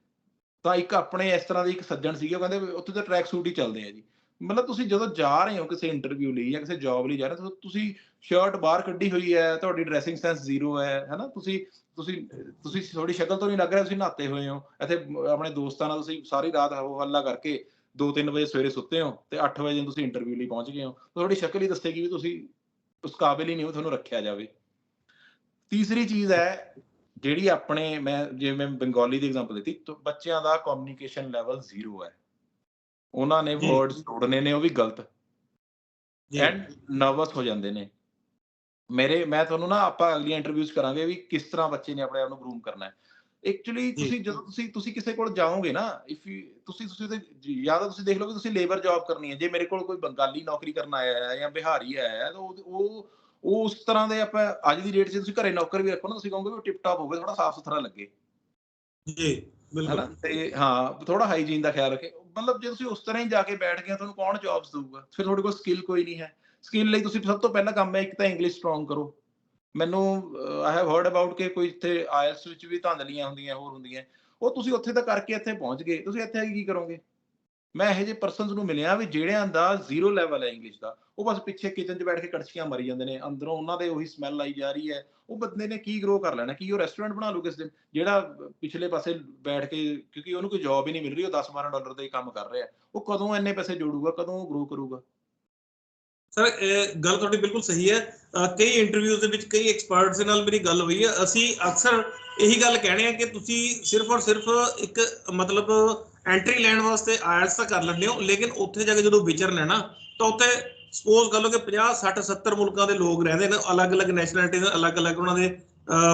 ਤਾਂ ਇੱਕ ਆਪਣੇ ਇਸ ਤਰ੍ਹਾਂ ਦੇ ਇੱਕ ਸੱਜਣ ਸੀਗੇ, ਉਹ ਕਹਿੰਦੇ ਉੱਥੇ ਤਾਂ ਟਰੈਕ ਸੂਟ ਹੀ ਚੱਲਦੇ ਆ ਜੀ। ਮਤਲਬ ਤੁਸੀਂ ਜਦੋਂ ਜਾ ਰਹੇ ਹੋ ਕਿਸੇ ਇੰਟਰਵਿਊ ਲਈ ਜਾਂ ਕਿਸੇ ਜੌਬ ਲਈ ਜਾ ਰਹੇ ਹੋ ਤੁਸੀਂ ਸ਼ਰਟ ਬਾਹਰ ਕੱਢੀ ਹੋਈ ਹੈ, ਤੁਹਾਡੀ ਡਰੈਸਿੰਗ ਸੈਂਸ ਜ਼ੀਰੋ ਹੈ, ਹੈਨਾ? ਤੁਸੀਂ ਤੁਸੀਂ ਤੁਸੀਂ ਤੁਹਾਡੀ ਸ਼ਕਲ ਤੋਂ ਨਹੀਂ ਲੱਗ ਰਿਹਾ, ਤੁਸੀਂ ਨਹਾਤੇ ਹੋਏ ਹੋ। ਇੱਥੇ ਆਪਣੇ ਦੋਸਤਾਂ ਨਾਲ ਤੁਸੀਂ ਸਾਰੀ ਰਾਤ ਹੋ ਹੱਲਾ ਕਰਕੇ 2-3 ਵਜੇ ਸਵੇਰੇ ਸੁੱਤੇ ਹੋ ਤੇ 8 ਵਜੇ ਤੁਸੀਂ ਇੰਟਰਵਿਊ ਲਈ ਪਹੁੰਚ ਗਏ ਹੋ, ਤਾਂ ਤੁਹਾਡੀ ਸ਼ਕਲ ਹੀ ਦੱਸੇਗੀ ਵੀ ਤੁਸੀਂ ਉਸ ਕਾਬਿਲ ਹੀ ਨਹੀਂ ਹੋ, ਤੁਹਾਨੂੰ ਰੱਖਿਆ ਜਾਵੇ। ਤੀਸਰੀ ਚੀਜ਼ ਹੈ ਜਿਹੜੀ ਆਪਣੇ ਮੈਂ ਜਿਵੇਂ ਬੰਗਾਲੀ ਦੀ ਐਗਜ਼ਾਮਪਲ ਦਿੱਤੀ ਤਾਂ ਬੱਚਿਆਂ ਦਾ ਕਮਿਊਨੀਕੇਸ਼ਨ ਲੈਵਲ ਜ਼ੀਰੋ ਹੈ। ਉਹਨਾਂ ਨੇ। ਵਰਡਸ ਜੋੜਨੇ ਨੇ ਉਹ ਵੀ ਗਲਤ। ਐਂਡ ਨਰਵਸ ਹੋ ਜਾਂਦੇ ਨੇ। ਮੇਰੇ ਮੈਂ ਤੁਹਾਨੂੰ ਨਾ ਆਪਾਂ ਅਗਲੀਆਂ ਇੰਟਰਵਿਊਜ਼ ਕਰਾਂਗੇ ਵੀ ਕਿਸ ਤਰ੍ਹਾਂ ਬੱਚੇ ਨੇ ਆਪਣੇ ਆਪ ਨੂੰ ਗਰੂਮ ਕਰਨਾ ਹੈ। ਐਕਚੁਅਲੀ। ਤੁਸੀਂ ਜਦੋਂ ਤੁਸੀਂ ਤੁਸੀਂ ਕਿਸੇ ਕੋਲ ਜਾਓਗੇ ਨਾ ਇਫ ਤੁਸੀਂ ਤੁਸੀਂ ਤੇ ਜਾਂ ਤਾਂ ਤੁਸੀਂ ਦੇਖ ਲਓ ਕਿ ਤੁਸੀਂ ਲੇਬਰ ਜੌਬ ਕਰਨੀ ਹੈ। ਜੇ ਮੇਰੇ ਕੋਲ ਕੋਈ ਬੰਗਾਲੀ ਨੌਕਰੀ ਕਰਨ ਆਇਆ ਹੈ ਜਾਂ ਬਿਹਾਰੀ ਆਇਆ ਹੈ ਤਾਂ ਉਹ ਉਹ ਉਸ ਤਰ੍ਹਾਂ ਦੇ ਆਪਾਂ ਅੱਜ ਦੀ ਡੇਟ 'ਚ ਤੁਸੀਂ ਘਰੇ ਨੌਕਰ ਵੀ ਰੱਖੋ ਨਾ ਤੁਸੀਂ ਕਹੋਗੇ ਵੀ ਟਿਪ ਟਾਪ ਹੋਵੇ ਥੋੜਾ ਸਾਫ਼ ਸੁਥਰਾ ਲੱਗੇ। ਜੀ ਬਿਲਕੁਲ। ਤੇ ਹਾਂ ਥੋੜਾ ਹਾਈਜੀਨ ਦਾ ਖਿਆਲ ਰੱਖੇ। ਮਤਲਬ ਜੇ ਤੁਸੀਂ ਉਸ ਤਰ੍ਹਾਂ ਹੀ ਜਾ ਕੇ ਬੈਠ ਗਏ ਤੁਹਾਨੂੰ ਕੌਣ ਜੌਬਸ ਦਊਗਾ? ਫਿਰ ਤੁਹਾਡੇ ਕੋਲ ਸਕਿੱਲ ਕੋਈ ਨਹੀਂ ਹੈ। ਸਕਿੱਲ ਲਈ ਤੁਸੀਂ ਸਭ ਤੋਂ ਪਹਿਲਾਂ ਕੰਮ ਹੈ ਇੱਕ ਤਾਂ ਇੰਗਲਿਸ਼ ਸਟਰੋਂਗ ਕਰੋ। ਮੈਨੂੰ ਆਈ ਹੈਵ ਹਰਡ ਅਬਾਊਟ ਕਿ ਕੋਈ ਇੱਥੇ ਆਇਲਸ ਵਿੱਚ ਵੀ ਧਾਂਦਲੀਆਂ ਹੁੰਦੀਆਂ ਹੋਰ ਹੁੰਦੀਆਂ। ਉਹ ਤੁਸੀਂ ਉੱਥੇ ਤਾਂ ਕਰਕੇ ਇੱਥੇ ਪਹੁੰਚ ਗਏ। ਤੁਸੀਂ ਇੱਥੇ ਕੀ ਕਰੋਗੇ? ਮੈਂ ਇਹੋ ਜਿਹੇ ਪਰਸਨਸ ਨੂੰ ਮਿਲਿਆ ਵੀ ਜਿਹੜਿਆਂ ਦਾ ਜ਼ੀਰੋ ਲੈਵਲ ਹੈ ਇੰਗਲਿਸ਼ ਦਾ, ਉਹ ਬਸ ਪਿੱਛੇ ਕਿਚਨ 'ਚ ਬੈਠ ਕੇ ਕੜਛੀਆਂ ਮਾਰੀ ਜਾਂਦੇ ਨੇ, ਅੰਦਰੋਂ ਉਹਨਾਂ ਦੇ ਉਹੀ ਸਮੈਲ ਆਈ ਜਾ ਰਹੀ ਹੈ, ਉਹ ਬੰਦੇ ਨੇ ਕੀ ਗਰੋ ਕਰ ਲੈਣਾ, ਕੀ ਉਹ ਰੈਸਟੋਰੈਂਟ ਬਣਾ ਲੂ ਕਿਸ ਦਿਨ, ਜਿਹੜਾ ਪਿਛਲੇ ਪਾਸੇ ਬੈਠ ਕੇ, ਕਿਉਂਕਿ ਉਹਨੂੰ ਕੋਈ ਜੌਬ ਹੀ ਨਹੀਂ ਮਿਲ ਰਹੀ, ਉਹ 10 12 ਡਾਲਰ ਦਾ ਹੀ ਕੰਮ ਕਰ ਰਿਹਾ, ਉਹ ਕਦੋਂ ਇੰਨੇ ਪੈਸੇ ਜੋੜੂਗਾ, ਕਦੋਂ ਉਹ ਗਰੋ ਕਰੂਗਾ? ਸਰ ਗੱਲ ਤੁਹਾਡੀ ਬਿਲਕੁਲ ਸਹੀ ਹੈ ਕਈ ਇੰਟਰਵਿਊਜ਼ ਦੇ ਵਿੱਚ ਕਈ ਐਕਸਪਰਟਸ ਦੇ ਨਾਲ ਮੇਰੀ ਗੱਲ ਹੋਈ ਹੈ, ਅਸੀਂ ਅਕਸਰ ਇਹੀ ਗੱਲ ਕਹਿਣੇ ਆ ਕਿ ਤੁਸੀਂ ਸਿਰਫ ਔਰ ਸਿਰਫ ਇੱਕ ਮਤਲਬ ਐਂਟਰੀ ਲੈਣ ਵਾਸਤੇ ਆਇਲਸ ਤਾਂ ਕਰ ਲੈਂਦੇ ਹੋ, ਲੇਕਿਨ ਉੱਥੇ ਜਾ ਕੇ ਜਦੋਂ ਵਿਚਰਨਾ ਹੈ ਨਾ, ਤਾਂ ਉੱਥੇ ਸਪੋਜ਼ ਕਰ ਲਓ ਕਿ 50 60 70 ਮੁਲਕਾਂ ਦੇ ਲੋਕ ਰਹਿੰਦੇ ਨੇ, ਅਲੱਗ-ਅਲੱਗ ਨੈਸ਼ਨੈਲਿਟੀ ਦੇ, ਅਲੱਗ-ਅਲੱਗ ਉਹਨਾਂ ਦੇ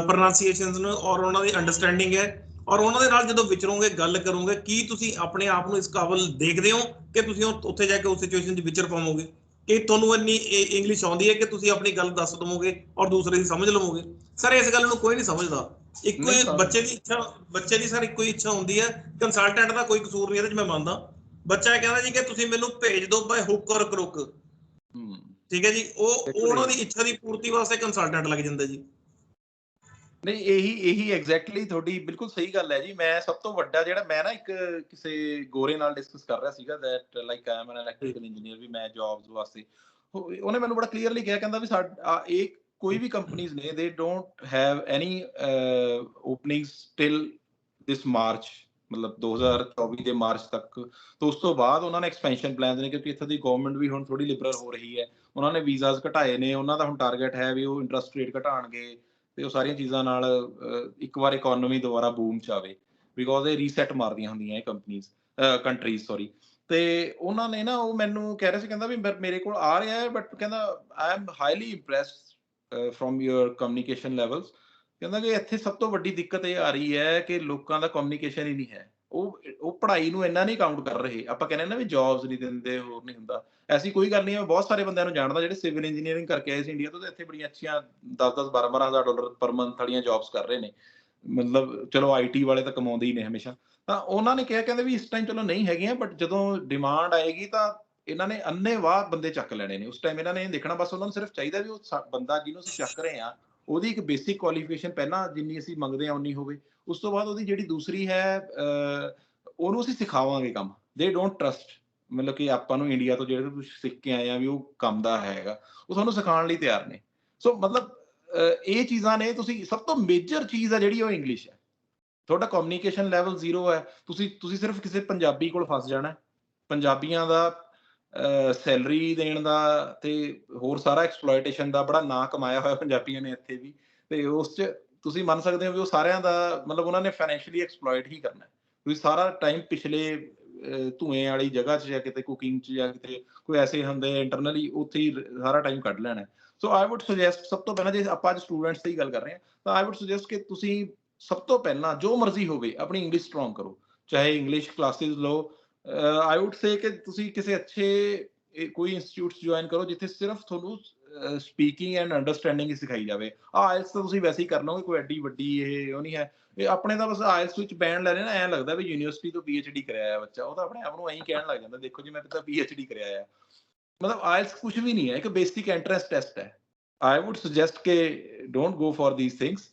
ਪ੍ਰੋਨਾਂਸੀਏਸ਼ਨਸ ਨੇ ਔਰ ਉਹਨਾਂ ਦੀ ਅੰਡਰਸਟੈਂਡਿੰਗ ਹੈ। ਔਰ ਉਹਨਾਂ ਦੇ ਨਾਲ ਜਦੋਂ ਵਿਚਰੋਗੇ, ਗੱਲ ਕਰੋਗੇ, ਕੀ ਤੁਸੀਂ ਆਪਣੇ ਆਪ ਨੂੰ ਇਸ ਕਾਬਲ ਦੇਖਦੇ ਹੋ ਕਿ ਤੁਸੀਂ ਉੱਥੇ ਜਾ ਕੇ ਉਸ ਸਿਚੁਏਸ਼ਨ 'ਚ ਵਿਚਰ ਪਾਵੋਗੇ? ਕਿ ਤੁਹਾਨੂੰ ਇੰਨੀ ਇੰਗਲਿਸ਼ ਆਉਂਦੀ ਹੈ ਕਿ ਤੁਸੀਂ ਆਪਣੀ ਗੱਲ ਦੱਸ ਦਵੋਗੇ ਔਰ ਦੂਸਰੇ ਦੀ ਸਮਝ ਲਵੋਗੇ? ਸਰ ਇਸ ਗੱਲ ਨੂੰ ਕੋਈ ਨਹੀਂ ਸਮਝਦਾ। ਇੱਕੋ ਹੀ। ਬੱਚੇ ਦੀ ਇੱਛਾ ਬੱਚੇ ਦੀ ਸਰ ਇੱਕੋ ਹੀ ਇੱਛਾ ਹੁੰਦੀ ਹੈ। ਕੰਸਲਟੈਂਟ ਦਾ ਕੋਈ ਕਸੂਰ ਨਹੀਂ ਇਹਦੇ 'ਚ ਮੈਂ ਮੰਨਦਾ। ਬੱਚਾ ਇਹ ਕਹਿੰਦਾ ਜੀ ਕਿ ਤੁਸੀਂ ਮੈਨੂੰ ਭੇਜ ਦਿਓ ਬਾਈ ਹੁੱਕ ਔਰ ਕਰੁੱਕ ਹੂੰ। ਠੀਕ ਹੈ ਜੀ? ਉਹ ਉਹਨਾਂ ਦੀ ਇੱਛਾ ਦੀ ਪੂਰਤੀ ਵਾਸਤੇ ਕੰਸਲਟੈਂਟ ਲੱਗ ਜਾਂਦਾ ਜੀ। ਨਹੀਂ ਇਹੀ ਇਹੀ ਐਗਜ਼ੈਕਟਲੀ ਤੁਹਾਡੀ ਬਿਲਕੁਲ ਸਹੀ ਗੱਲ ਹੈ ਜੀ। ਮੈਂ ਸਭ ਤੋਂ ਵੱਡਾ ਜਿਹੜਾ ਮੈਂ ਨਾ ਇੱਕ ਕਿਸੇ ਗੋਰੇ ਨਾਲ ਡਿਸਕਸ ਕਰ ਰਿਹਾ ਸੀਗਾ that like I am an electrical engineer ਵੀ ਮੈਂ ਜੌਬਸ ਵਾਸਤੇ। ਉਹ- ਉਹਨੇ ਮੈਨੂੰ ਬੜਾ ਕਲੀਅਰਲੀ ਕਿਹਾ ਕਹਿੰਦਾ ਵੀ ਸਾਡਾ ਇਹ ਕੋਈ ਵੀ ਕੰਪਨੀਆਂ ਨੇ uh, they don't have any openings till this March ਮਤਲਬ 2024 ਦੇ ਮਾਰਚ ਤੱਕ। ਤੋਂ ਉਸ ਤੋਂ ਬਾਅਦ ਉਹਨਾਂ ਨੇ ਐਕਸਪੈਂਸ਼ਨ ਪਲਾਨਸ ਨੇ, ਕਿਉਂਕਿ ਇੱਥੇ ਦੀ ਗਵਰਨਮੈਂਟ ਵੀ ਹੁਣ ਥੋੜੀ ਲਿਬਰਲ ਹੋ ਰਹੀ ਹੈ। ਉਹਨਾਂ ਨੇ ਵੀਜ਼ਾਸ ਘਟਾਏ ਨੇ, ਉਹਨਾਂ ਦਾ ਹੁਣ ਟਾਰਗੇਟ ਹੈ ਵੀ ਉਹ ਇੰਟਰਸਟ ਰੇਟ ਘਟਾਣਗੇ ਤੇ ਉਹ ਸਾਰੀਆਂ ਚੀਜ਼ਾਂ ਨਾਲ ਇੱਕ ਵਾਰ ਇਕਨੋਮੀ ਦੁਬਾਰਾ ਬੂਮ ਚ ਆਵੇ। ਬਿਕੋਜ਼ ਇਹ ਰੀਸੈਟ ਮਾਰਦੀਆਂ ਹੁੰਦੀਆਂ ਇਹ ਕੰਪਨੀਆਂ ਕੰਟਰੀਜ਼ ਸੌਰੀ ਤੇ ਉਹਨਾਂ ਨੇ ਨਾ, ਉਹ ਮੈਨੂੰ ਕਹਿ ਰਿਹਾ ਸੀ, ਕਹਿੰਦਾ ਵੀ ਮੇਰੇ- ਮੇਰੇ ਕੋਲ ਆ ਰਿਹਾ ਹੈ ਬਟ ਕਹਿੰਦਾ I am highly impressed from your communication levels ਕਹਿੰਦਾ ਕਿ ਇੱਥੇ ਸਭ ਤੋਂ ਵੱਡੀ ਦਿੱਕਤ ਇਹ ਆ ਰਹੀ ਹੈ ਕਿ ਲੋਕਾਂ ਦਾ ਕਮਿਊਨੀਕੇਸ਼ਨ ਹੀ ਨਹੀਂ ਹੈ। ਉਹ ਉਹ ਪੜ੍ਹਾਈ ਨੂੰ ਇੰਨਾ ਨਹੀਂ ਕਾਊਂਟ ਕਰ ਰਹੇ। ਆਪਾਂ ਕਹਿੰਦੇ ਨਾ ਵੀ ਜੌਬਸ ਨਹੀਂ ਦਿੰਦੇ, ਹੋਰ ਨਹੀਂ ਹੁੰਦਾ। ਐਸੀ ਕੋਈ ਗੱਲ ਨਹੀਂ ਹੈ। ਬਹੁਤ ਸਾਰੇ ਬੰਦਿਆਂ ਨੂੰ ਜਾਣਦਾ, ਜਿਹੜੇ ਸਿਵਲ ਇੰਜੀਨੀਅਰਿੰਗ ਕਰਕੇ ਆਏ ਸੀ ਇੰਡੀਆ ਤੋਂ, ਤੇ ਇੱਥੇ ਬੜੀਆਂ ਅੱਛੀਆਂ 10-10 12-12 ਹਜ਼ਾਰ ਡਾਲਰ ਪਰ ਮੰਥ ਵਾਲੀਆਂ ਜੌਬਸ ਕਰ ਰਹੇ ਨੇ। ਮਤਲਬ, ਚਲੋ ਆਈਟੀ ਵਾਲੇ ਤਾਂ ਕਮਾਉਂਦੇ ਹੀ ਨੇ ਹਮੇਸ਼ਾ। ਤਾਂ ਉਹਨਾਂ ਨੇ ਕਿਹਾ, ਕਹਿੰਦੇ ਵੀ ਇਸ ਟਾਈਮ ਚਲੋ ਨਹੀਂ ਹੈਗੀਆਂ ਬਟ ਜਦੋਂ ਡਿਮਾਂਡ ਆਏਗੀ ਤਾਂ ਇਹਨਾਂ ਨੇ ਅੰਨੇਵਾਹ ਬੰਦੇ ਚੱਕ ਲੈਣੇ ਨੇ। ਉਸ ਟਾਈਮ ਇਹਨਾਂ ਨੇ ਦੇਖਣਾ, ਬਸ ਉਹਨਾਂ ਨੂੰ ਸਿਰਫ ਚਾਹੀਦਾ ਵੀ ਉਹ ਬੰਦਾ ਜਿਹਨੂੰ ਅਸੀਂ ਚੱਕ ਰਹੇ ਆ ਉਹਦੀ ਇੱਕ ਬੇਸਿਕ ਕੁਆਲੀਫਿਕੇਸ਼ਨ ਪਹਿਲਾਂ ਜਿੰਨੀ ਅਸੀਂ ਮੰਗਦੇ ਆ ਉਨੀ ਹੋਵੇ। ਉਸ ਤੋਂ ਬਾਅਦ ਉਹਦੀ ਜਿਹੜੀ ਦੂਸਰੀ ਹੈ ਉਹਨੂੰ ਅਸੀਂ ਸਿਖਾਵਾਂਗੇ ਕੰਮ। ਦੇ ਡੋਨਟ ਟਰਸਟ ਮਤਲਬ ਕਿ ਆਪਾਂ ਨੂੰ ਇੰਡੀਆ ਤੋਂ ਜਿਹੜੇ ਕੁਝ ਸਿੱਖ ਕੇ ਆਏ ਆ ਵੀ ਉਹ ਕੰਮ ਦਾ ਹੈਗਾ, ਉਹ ਤੁਹਾਨੂੰ ਸਿਖਾਉਣ ਲਈ ਤਿਆਰ ਨੇ। ਸੋ ਮਤਲਬ ਇਹ ਚੀਜ਼ਾਂ ਨੇ, ਤੁਸੀਂ ਸਭ ਤੋਂ ਮੇਜਰ ਚੀਜ਼ ਆ ਜਿਹੜੀ ਉਹ ਇੰਗਲਿਸ਼ ਹੈ। ਤੁਹਾਡਾ ਕਮਿਊਨੀਕੇਸ਼ਨ ਲੈਵਲ ਜ਼ੀਰੋ ਹੈ। ਤੁਸੀਂ ਤੁਸੀਂ ਸਿਰਫ ਕਿਸੇ ਪੰਜਾਬੀ ਕੋਲ ਫਸ ਜਾਣਾ ਪੰਜਾਬੀਆਂ ਦਾ ਸੈਲਰੀ ਦੇਣ ਦਾ ਤੇ ਹੋਰ ਸਾਰਾ ਐਕਸਪਲੋਇਟੇਸ਼ਨ ਦਾ ਬੜਾ ਨਾਂ ਕਮਾਇਆ ਹੋਇਆ ਪੰਜਾਬੀਆਂ ਨੇ ਇੱਥੇ ਵੀ। ਤੇ ਉਸ ਚ ਤੁਸੀਂ ਮੰਨ ਸਕਦੇ ਹੋ ਵੀ ਉਹ ਸਾਰਿਆਂ ਦਾ ਮਤਲਬ ਉਹਨਾਂ ਨੇ ਫਾਈਨੈਂਸ਼ੀਅਲੀ ਐਕਸਪਲੋਇਟ ਹੀ ਕਰਨਾ। ਤੁਸੀਂ ਸਾਰਾ ਟਾਈਮ ਪਿਛਲੇ ਅਹ, ਧੂਏ ਵਾਲੀ ਜਗ੍ਹਾ 'ਚ ਜਾਂ ਕਿਤੇ ਕੁਕਿੰਗ 'ਚ ਜਾਂ ਕਿਤੇ ਕੋਈ ਐਸੇ ਹੁੰਦੇ ਇੰਟਰਨਲੀ ਉੱਥੇ ਹੀ ਸਾਰਾ ਟਾਈਮ ਕੱਢ ਲੈਣਾ। ਸੋ ਆਈ ਊਡ ਸੁਜੈਸਟ ਸਭ ਤੋਂ ਪਹਿਲਾਂ ਜੇ ਆਪਾਂ ਅੱਜ ਸਟੂਡੈਂਟਸ ਦੀ ਗੱਲ ਕਰ ਰਹੇ ਹਾਂ ਤਾਂ ਆਈ ਊਡ ਸੁਜੈਸਟ ਕਿ ਤੁਸੀਂ ਸਭ ਤੋਂ ਪਹਿਲਾਂ ਜੋ ਮਰਜ਼ੀ ਹੋਵੇ ਆਪਣੀ ਇੰਗਲਿਸ਼ ਸਟਰੋਂਗ ਕਰੋ। ਚਾਹੇ ਇੰਗਲਿਸ਼ ਕਲਾਸਿਸ ਲਓ ਆਈ ਊਡ ਸੇ ਕਿ ਤੁਸੀਂ ਕਿਸੇ ਅੱਛੇ ਕੋਈ ਇੰਸਟੀਚਿਊਟਸ ਜੁਆਇਨ ਕਰੋ ਜਿੱਥੇ ਸਿਰਫ ਤੁਹਾਨੂੰ ਸਪੀਕਿੰਗ ਐਂਡ ਅੰਡਰਸਟੈਂਡਿੰਗ ਹੀ ਸਿਖਾਈ ਜਾਵੇ। ਆਇਲਸ ਤਾਂ ਤੁਸੀਂ ਵੈਸੇ ਹੀ ਕਰ ਲਓਗੇ, ਕੋਈ ਐਡੀ ਵੱਡੀ ਇਹ ਉਹ ਨਹੀਂ ਹੈ। ਇਹ ਆਪਣੇ ਤਾਂ ਬਸ ਆਇਲਸ ਵਿੱਚ ਬੈਂਡ ਲੈ ਰਹੇ ਨਾ, ਐਂ ਲੱਗਦਾ ਵੀ ਯੂਨੀਵਰਸਿਟੀ ਤੋਂ ਪੀਐਚਡੀ ਕਰਿਆ ਆ ਬੱਚਾ। ਉਹ ਤਾਂ ਆਪਣੇ ਆਪ ਨੂੰ ਐਂ ਕਹਿਣ ਲੱਗ ਜਾਂਦਾ, ਦੇਖੋ ਜੀ ਮੈਂ ਤਾਂ ਪੀਐਚਡੀ ਕਰਿਆ ਆ। ਮਤਲਬ ਆਇਲਸ ਕੁਝ ਵੀ ਨਹੀਂ ਹੈ, ਇੱਕ ਬੇਸਿਕ ਐਂਟਰੈਂਸ ਟੈਸਟ ਹੈ। ਆਈ ਊਡ ਸੁਜੈਸਟ ਕਿ don't go for these things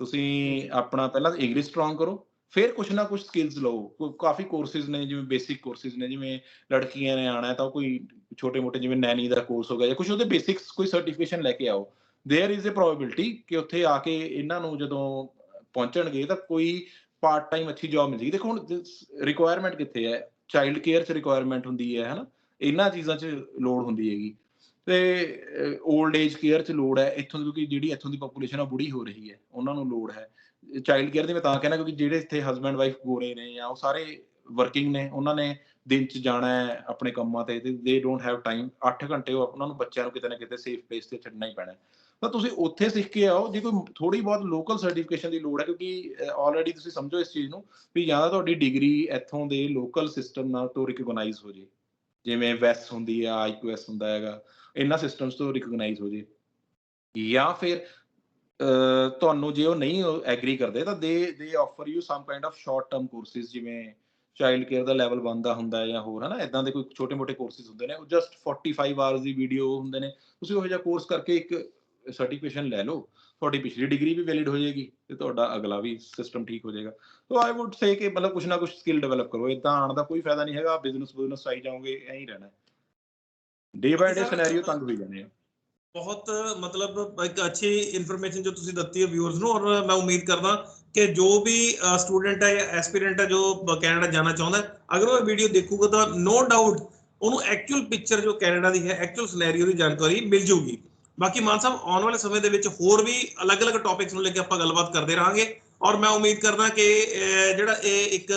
ਤੁਸੀਂ ਆਪਣਾ ਪਹਿਲਾਂ ਇੰਗਲਿਸ਼ ਸਟਰੋਂਗ ਕਰੋ। ਫਿਰ ਕੁਛ ਨਾ ਕੁਛ ਸਕਿੱਲਸ ਲਓ। ਕਾਫੀ ਕੋਰਸਿਸ ਨੇ, ਜਿਵੇਂ ਬੇਸਿਕ ਕੋਰਸਿਸ ਨੇ, ਜਿਵੇਂ ਲੜਕੀਆਂ ਨੇ ਆਣਾ ਤਾਂ ਕੋਈ ਛੋਟੇ-ਮੋਟੇ ਜਿਵੇਂ ਨੈਨੀ ਦਾ ਕੋਰਸ ਹੋ ਗਿਆ ਜਾਂ ਕੁਝ ਉਹਦੇ ਬੇਸਿਕਸ ਕੋਈ ਸਰਟੀਫਿਕੇਸ਼ਨ ਲੈ ਕੇ ਆਓ। देयर इज ਅ ਪ੍ਰੋਬੈਬਿਲਿਟੀ ਕਿ ਉੱਥੇ ਆ ਕੇ ਇਹਨਾਂ ਨੂੰ ਜਦੋਂ ਪਹੁੰਚਣਗੇ ਤਾਂ ਕੋਈ ਪਾਰਟ ਟਾਈਮ ਅੱਛੀ ਜੌਬ ਮਿਲ ਜੇਗੀ। ਦੇਖੋ ਹੁਣ ਰਿਕੁਆਇਰਮੈਂਟ ਕਿੱਥੇ ਹੈ? ਚਾਈਲਡ ਕੇਅਰ 'ਚ ਰਿਕੁਆਇਰਮੈਂਟ ਹੁੰਦੀ ਹੈ, ਹਨਾ? ਇਹਨਾਂ ਚੀਜ਼ਾਂ 'ਚ ਲੋੜ ਹੁੰਦੀ ਹੈਗੀ। ਤੇ 올ਡ ਏਜ ਕੇਅਰ 'ਚ ਲੋੜ ਹੈ। ਇੱਥੋਂ ਕਿਉਂਕਿ ਜਿਹੜੀ ਇੱਥੋਂ ਦੀ ਪੋਪੂਲੇਸ਼ਨ ਆ ਬੁੜੀ ਹੋ ਰਹੀ ਹੈ। ਉਹਨਾਂ ਨੂੰ ਲੋੜ ਹੈ। ਚਾਈਲਡ ਕੇਅਰ ਦੀ ਮੈਂ ਤਾਂ ਕਹਿੰਦਾ ਕਿਉਂਕਿ ਜਿਹੜੇ ਇੱਥੇ ਹਸਬੈਂਡ ਵਾਈਫ ਗੋਰੇ ਨੇ ਜਾਂ ਉਹ ਸਾਰੇ ਵਰਕਿੰਗ ਨੇ, ਉਹਨਾਂ ਨੇ ਦਿਨ 'ਚ ਜਾਣਾ ਹੈ ਆਪਣੇ ਕੰਮਾਂ ਤੇ ਦੇ ਡੋਨਟ ਹੈਵ ਟਾਈਮ 8 ਘੰਟੇ ਉਹ ਉਹਨਾਂ ਨੂੰ ਬੱਚਿਆਂ ਨੂੰ ਕਿਤੇ ਨਾ ਕਿਤੇ ਸੇਫ ਪਲੇਸ ਤੇ ਛੱਡਣਾ ਹੀ ਪੈਣਾ ਤਾਂ ਤੁਸੀਂ ਉੱਥੇ ਸਿੱਖ ਕੇ ਆਓ, ਜੇ ਕੋਈ ਥੋੜੀ ਬਹੁਤ ਲੋਕਲ ਸਰਟੀਫਿਕੇਸ਼ਨ ਦੀ ਲੋੜ ਹੈ, ਕਿਉਂਕਿ ਆਲਰੇਡੀ ਤੁਸੀਂ ਸਮਝੋ ਇਸ ਚੀਜ਼ ਨੂੰ ਵੀ ਜਾਂ ਤਾਂ ਤੁਹਾਡੀ ਡਿਗਰੀ ਇੱਥੋਂ ਦੇ ਲੋਕਲ ਸਿਸਟਮ ਨਾਲ ਤੋਂ ਰਿਕਗਨਾਈਜ਼ ਹੋ ਜੇ। ਜਿਵੇਂ ਵੈਸ ਹੁੰਦੀ ਆ ਆਈਕਿਊਐਸ ਹੁੰਦਾ ਹੈਗਾ, ਇਹਨਾਂ ਸਿਸਟਮਸ ਤੋਂ ਰਿਕਗਨਾਈਜ਼ ਹੋ ਜੇ। ਜਾਂ ਫਿਰ ਤੁਹਾਨੂੰ ਜੇ ਉਹ ਨਹੀਂ ਐਗਰੀ ਕਰਦੇ ਤਾਂ ਦੇ ਦੇ offer you some kind of short term courses ਜਿਵੇਂ ਚਾਈਲਡ ਕੇਅਰ ਦਾ ਲੈਵਲ ਬੰਦ ਦਾ ਹੁੰਦਾ ਹੈ ਜਾਂ ਹੋਰ ਹਨਾ? ਇਦਾਂ ਦੇ ਕੋਈ ਛੋਟੇ-ਮੋਟੇ ਕੋਰਸਿਸ ਹੁੰਦੇ ਨੇ ਉਹ ਜਸਟ 45 ਆਵਰਸ ਦੀ ਵੀਡੀਓ ਹੁੰਦੇ ਨੇ। ਤੁਸੀਂ ਉਹ ਜਿਹਾ ਕੋਰਸ ਕਰਕੇ ਇੱਕ ਸਰਟੀਫਿਕੇਸ਼ਨ ਲੈ ਲਓ ਤੁਹਾਡੀ ਪਿਛਲੀ ਡਿਗਰੀ ਵੀ ਵੈਲਿਡ ਹੋ ਜਾਏਗੀ ਤੇ ਤੁਹਾਡਾ ਅਗਲਾ ਵੀ ਸਿਸਟਮ ਠੀਕ ਹੋ ਜਾਏਗਾ। ਸੋ ਆਈ ਊਡ ਸੇ ਕਿ ਮਤਲਬ ਕੁਛ ਨਾ ਕੁਛ ਸਕਿੱਲ ਡਿਵੈਲਪ ਕਰੋ ਇਦਾਂ ਆਣ ਦਾ ਕੋਈ ਫਾਇਦਾ ਨਹੀਂ ਹੈਗਾ ਬਿਜ਼ਨਸ ਬਿਜ਼ਨਸ ਆਈ ਜਾਓਗੇ ਐਂ ਹੀ ਰਹਿਣਾ। ਡੇ ਬਾਈ ਡੇ ਸਿਨੈਰੀਓ ਤੰਗ ਹੋਈ ਜਾਣੇ ਆ। ਬਹੁਤ, ਮਤਲਬ ਇੱਕ ਅੱਛੀ ਇਨਫੋਰਮੇਸ਼ਨ ਜੋ ਤੁਸੀਂ ਦਿੱਤੀ ਹੈ ਵਿਊਅਰਸ ਨੂੰ, ਔਰ ਮੈਂ ਉਮੀਦ ਕਰਦਾ ਕਿ ਜੋ ਵੀ ਸਟੂਡੈਂਟ ਹੈ ਜਾਂ ਐਸਪੀਰੈਂਟ ਹੈ ਜੋ ਕੈਨੇਡਾ ਜਾਣਾ ਚਾਹੁੰਦਾ ਅਗਰ ਉਹ ਵੀਡੀਓ ਦੇਖੂਗਾ ਤਾਂ ਨੋ ਡਾਊਟ ਉਹਨੂੰ ਐਕਚੁਅਲ ਪਿਕਚਰ ਜੋ ਕੈਨੇਡਾ ਦੀ ਹੈ ਐਕਚੁਅਲ ਸਿਨੈਰੀਓ ਦੀ ਜਾਣਕਾਰੀ ਮਿਲ ਜੂਗੀ। ਬਾਕੀ ਮਾਨ ਸਾਹਿਬ, ਆਉਣ ਵਾਲੇ ਸਮੇਂ ਦੇ ਵਿੱਚ ਹੋਰ ਵੀ ਅਲੱਗ-ਅਲੱਗ ਟੌਪਿਕਸ ਨੂੰ ਲੈ ਕੇ ਆਪਾਂ ਗੱਲਬਾਤ ਕਰਦੇ ਰਹਾਂਗੇ, ਔਰ ਮੈਂ ਉਮੀਦ ਕਰਦਾ ਕਿ ਜਿਹੜਾ ਇਹ ਇੱਕ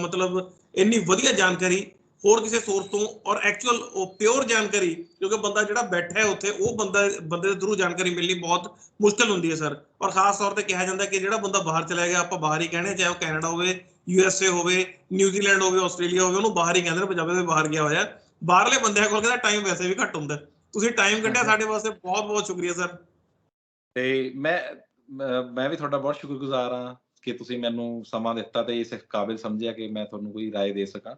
ਮਤਲਬ ਇੰਨੀ ਵਧੀਆ ਜਾਣਕਾਰੀ ਹੋਰ ਕਿਸੇ ਸੋਰਸ ਤੋਂ ਔਰ ਐਕਚੁਅਲ ਉਹ ਪਿਓਰ ਜਾਣਕਾਰੀ ਕਿਉਂਕਿ ਬੰਦਾ ਜਿਹੜਾ ਬੈਠਾ ਹੈ ਉੱਥੇ ਉਹ ਬੰਦਾ ਬੰਦੇ ਦੇ ਥਰੂ ਜਾਣਕਾਰੀ ਮਿਲਣੀ ਬਹੁਤ ਮੁਸ਼ਕਲ ਹੁੰਦੀ ਹੈ ਸਰ ਔਰ ਖਾਸ ਤੌਰ ਤੇ ਕਿਹਾ ਜਾਂਦਾ ਕਿ ਜਿਹੜਾ ਬੰਦਾ ਬਾਹਰ ਚਲਾ ਗਿਆ ਆਪਾਂ ਬਾਹਰ ਹੀ ਕਹਿੰਦੇ ਚਾਹੇ ਉਹ ਕੈਨੇਡਾ ਹੋਵੇ ਯੂ ਐਸ ਏ ਹੋਵੇ ਨਿਊਜ਼ੀਲੈਂਡ ਹੋਵੇ ਆਸਟ੍ਰੇਲੀਆ ਹੋਵੇ ਉਹਨੂੰ ਬਾਹਰ ਹੀ ਕਹਿੰਦੇ ਨੇ ਪੰਜਾਬੀ ਦੇ ਬਾਹਰ ਗਿਆ ਹੋਇਆ ਬਾਹਰਲੇ ਬੰਦਿਆਂ ਕੋਲ ਕਹਿੰਦਾ ਟਾਈਮ ਵੈਸੇ ਵੀ ਘੱਟ ਹੁੰਦਾ ਹੈ। ਤੁਸੀਂ ਟਾਈਮ ਕੱਢਿਆ ਸਾਡੇ ਵਾਸਤੇ ਬਹੁਤ ਬਹੁਤ ਸ਼ੁਕਰੀਆ ਸਰ ਤੇ ਮੈਂ ਮੈਂ- ਮੈਂ ਵੀ ਤੁਹਾਡਾ ਬਹੁਤ ਸ਼ੁਕਰਗੁਜ਼ਾਰ ਹਾਂ ਕਿ ਤੁਸੀਂ ਮੈਨੂੰ ਸਮਾਂ ਦਿੱਤਾ ਤੇ ਇਸ ਕਾਬਿਲ ਸਮਝਿਆ ਕਿ ਮੈਂ ਤੁਹਾਨੂੰ ਕੋਈ رائے ਦੇ ਸਕਾਂ